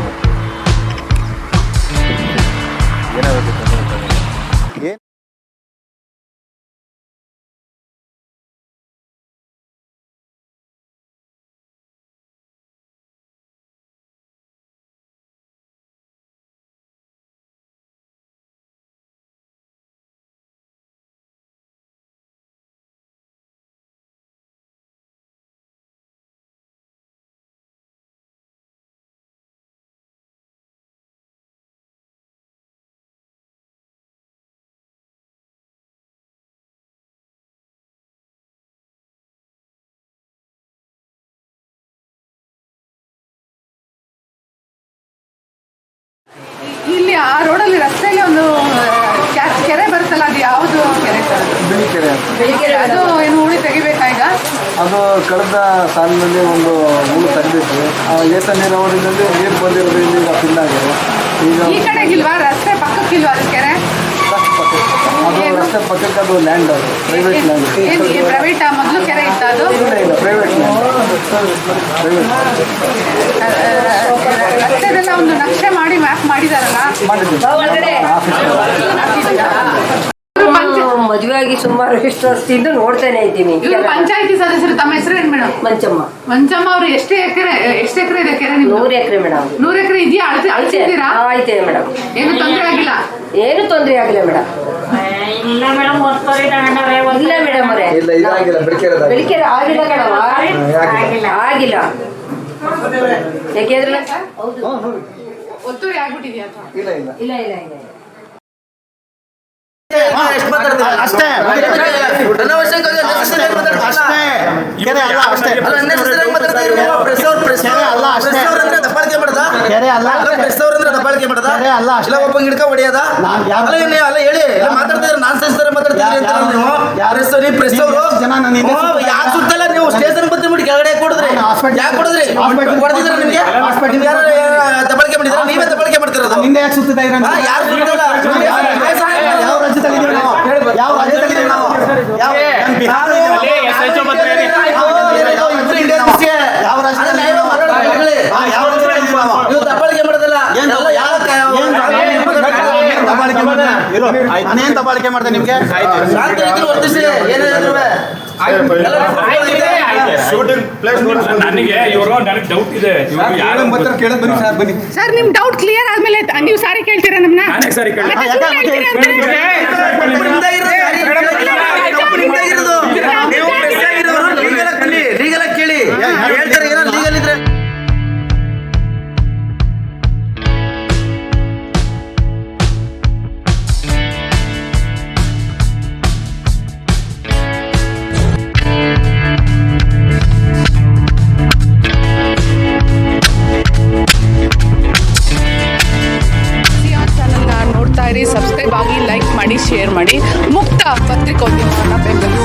ಇಲ್ಲಿ ಆ ರೋಡಲ್ಲಿ ರಸ್ತೆಯಲ್ಲಿ ಒಂದು ಕೆರೆ ಬರುತ್ತಲ್ಲ ಅದು ಯಾವುದು ಕೆರೆ ಸರ್? ಬೆಳಿಕೆರೆ. ಬೆಳಿಗ್ಗೆ ಅದು ಏನು ಹುಳಿ ತೆಗಿಬೇಕಾ ಈಗ? ಅದು ಕಳೆದ ಸಾಲಿನಲ್ಲಿ ಒಂದು ಹುಳಿ ತಂದಿತ್ತು ಏತ ನೀರಾವರಿನಲ್ಲಿ ನೀರು ಬಂದಿರೋದ್ರಿಂದ ಈಗ ಫಿಲ್ ಆಗಿದೆ. ಈಗ ಈ ಕಡೆಗಿಲ್ವಾ? ರಸ್ತೆ ಪಕ್ಕಕ್ಕಿಲ್ವಾ ಅದು ಕೆರೆ? ಅದು ರಸ್ತೆ ಪಕ್ಕಕ್ಕೆ ಅದು ಲ್ಯಾಂಡ್ ಅದು ಪ್ರೈವೇಟ್ ಲ್ಯಾಂಡ್ ಏನು ಪ್ರೈವೇಟ್ ಮೊದಲು ಕೆರೆ ಇತ್ತು ಅದು ಇಲ್ಲ ಇಲ್ಲ ಪ್ರೈವೇಟ್ ಲ್ಯಾಂಡ್ ಪ್ರೈವೇಟ್ ರಸ್ತೆದೆಲ್ಲ ಒಂದು ನಕ್ಷೆ ಮಾಡಿ ಮ್ಯಾಪ್ ಮಾಡಿದಾರಲ್ಲ ಪಂಚ- ಮದುವೆ ಆಗಿ ಸುಮಾರು ಇಷ್ಟು ವರ್ಷದಿಂದ ನೋಡ್ತಾನೆ ಇದ್ದೀನಿ. ಇವ್ರು ಪಂಚಾಯತಿ ಸದಸ್ಯರು ತಮ್ಮ ಹೆಸರು ಏನ್ ಮೇಡಮ್? ಮಂಚಮ್ಮ. ಮಂಚಮ್ಮ ಅವ್ರು ಎಷ್ಟು ಎಕರೆ ಎಷ್ಟು ಎಕರೆ ಇದೆ ಕೆರೆ ನಿಮ್ದು? ನೂರು ಎಕರೆ ಮೇಡಮ್. ನೂರು ಎಕರೆ ಇದೆಯಾ? ಅಳತೆ ಅಳಿಸಿದ್ದೀರಾ ಆಯ್ತೆ ಮೇಡಮ್. ಏನು ತೊಂದರೆ ಆಗಿಲ್ಲ? ಏನು ತೊಂದರೆ ಆಗಿಲ್ಲ ಮೇಡಮ್. ಇಲ್ಲ ಮೇಡಮ್ ಅವರೇ. ಇಲ್ಲ ಇದಾಗಿಲ್ಲ ಬೆಳಿಕೆರೆ ಬೆಳಿಗ್ಗೆ ಆಗಿಲ್ಲ ಕಣವ ಆಗಿಲ್ಲ. ಯಾಕೆಂದ್ರೆ ಹೌದು. ಒತ್ತುವರಿ ಆಗ್ಬಿಟ್ಟಿದ್ಯಾ ಅಥವಾ? ಇಲ್ಲ ಇಲ್ಲ. ಇಲ್ಲ ಇಲ್ಲ ಇಲ್ಲ. ಅಷ್ಟೇ. ಅಷ್ಟೇ. ಕೆರೆ ಅಲ್ಲ ಅಷ್ಟೇ. ಕೆರೆ ಅಲ್ಲ. ಅಷ್ಟೇ. ಕೆರೆ ಅಲ್ಲ ಕೆರೆ ಅಲ್ಲ ಅಷ್ಟೇ. ಒಬ್ಬ ಗಿಡಕ ಹೊಡೆಯದ? ನಾನ್ ಯಾರು- ಅಲ್ಲ ಹೇಳಿ. ನಾನ್ ಅಂತ ಯಾರು- ನೀವು. ಯಾರು- ನೀವು ಜನ ನನ್ನ ಹಿಂದೆ ಸುತ್ತಲ್ಲ ನೀವು? ಸ್ಟೇಷನ್ ಕೆಳಗಡೆ ಯಾಕ್ ಕೊಡಿದ್ರಿ ನಾನು hospital- ಯಾಕೆ ಕೊಡಿದ್ರಿ hospital- ಹೊಡೆದಿದ್ರ ನಿಮ್ಗೆ? ಯಾರು ದಬ್ಬಳಿಕೆ ಮಾಡಿದ್ರ ನೀವೇ ದಬ್ಬಳಿಕೆ ಮಾಡ್ತಿರೋದು. ಹಿಂದೆ ಯಾಕೆ ಸುತ್ತಿತಾ ಇರ ಯಾರು ಸುತ್ತಲ್ಲ ಯಾವ ರಾಜ್ಯದಲ್ಲಿ ಇದೀವಿ ನಾವು ಯಾವ. ನಾನೇನ್ ದಬ್ಬಾಳಿಕೆ ಮಾಡ್ದೆ? ನಿಮ್ಗೆ? ನನಗೆ ಇವರು ನನಗೆ ಡೌಟ್ ಇದೆ. ಇವರು ಯಾರು ಸರ್ ನಿಮ್ ಡೌಟ್ ಕ್ಲಿಯರ್ ಆದ್ಮೇಲೆ ನೀವು ಸಾರಿ ಕೇಳ್ತೀರಾ ನಮ್ನ? ನಾನೇ ಸಾರಿ ಕೇಳ್ದೆ. ಮತ್ತೆ ಸುಮ್ನೆ ಕೇಳಿ. ಕೇಳಿ ಹೇಳ್ತಾರೆ ಮಾಡಿ ಮುಕ್ತ ಪತ್ರಿಕೋದ್ಯಮವನ್ನು ಬೆಂಬಲಿಸಿ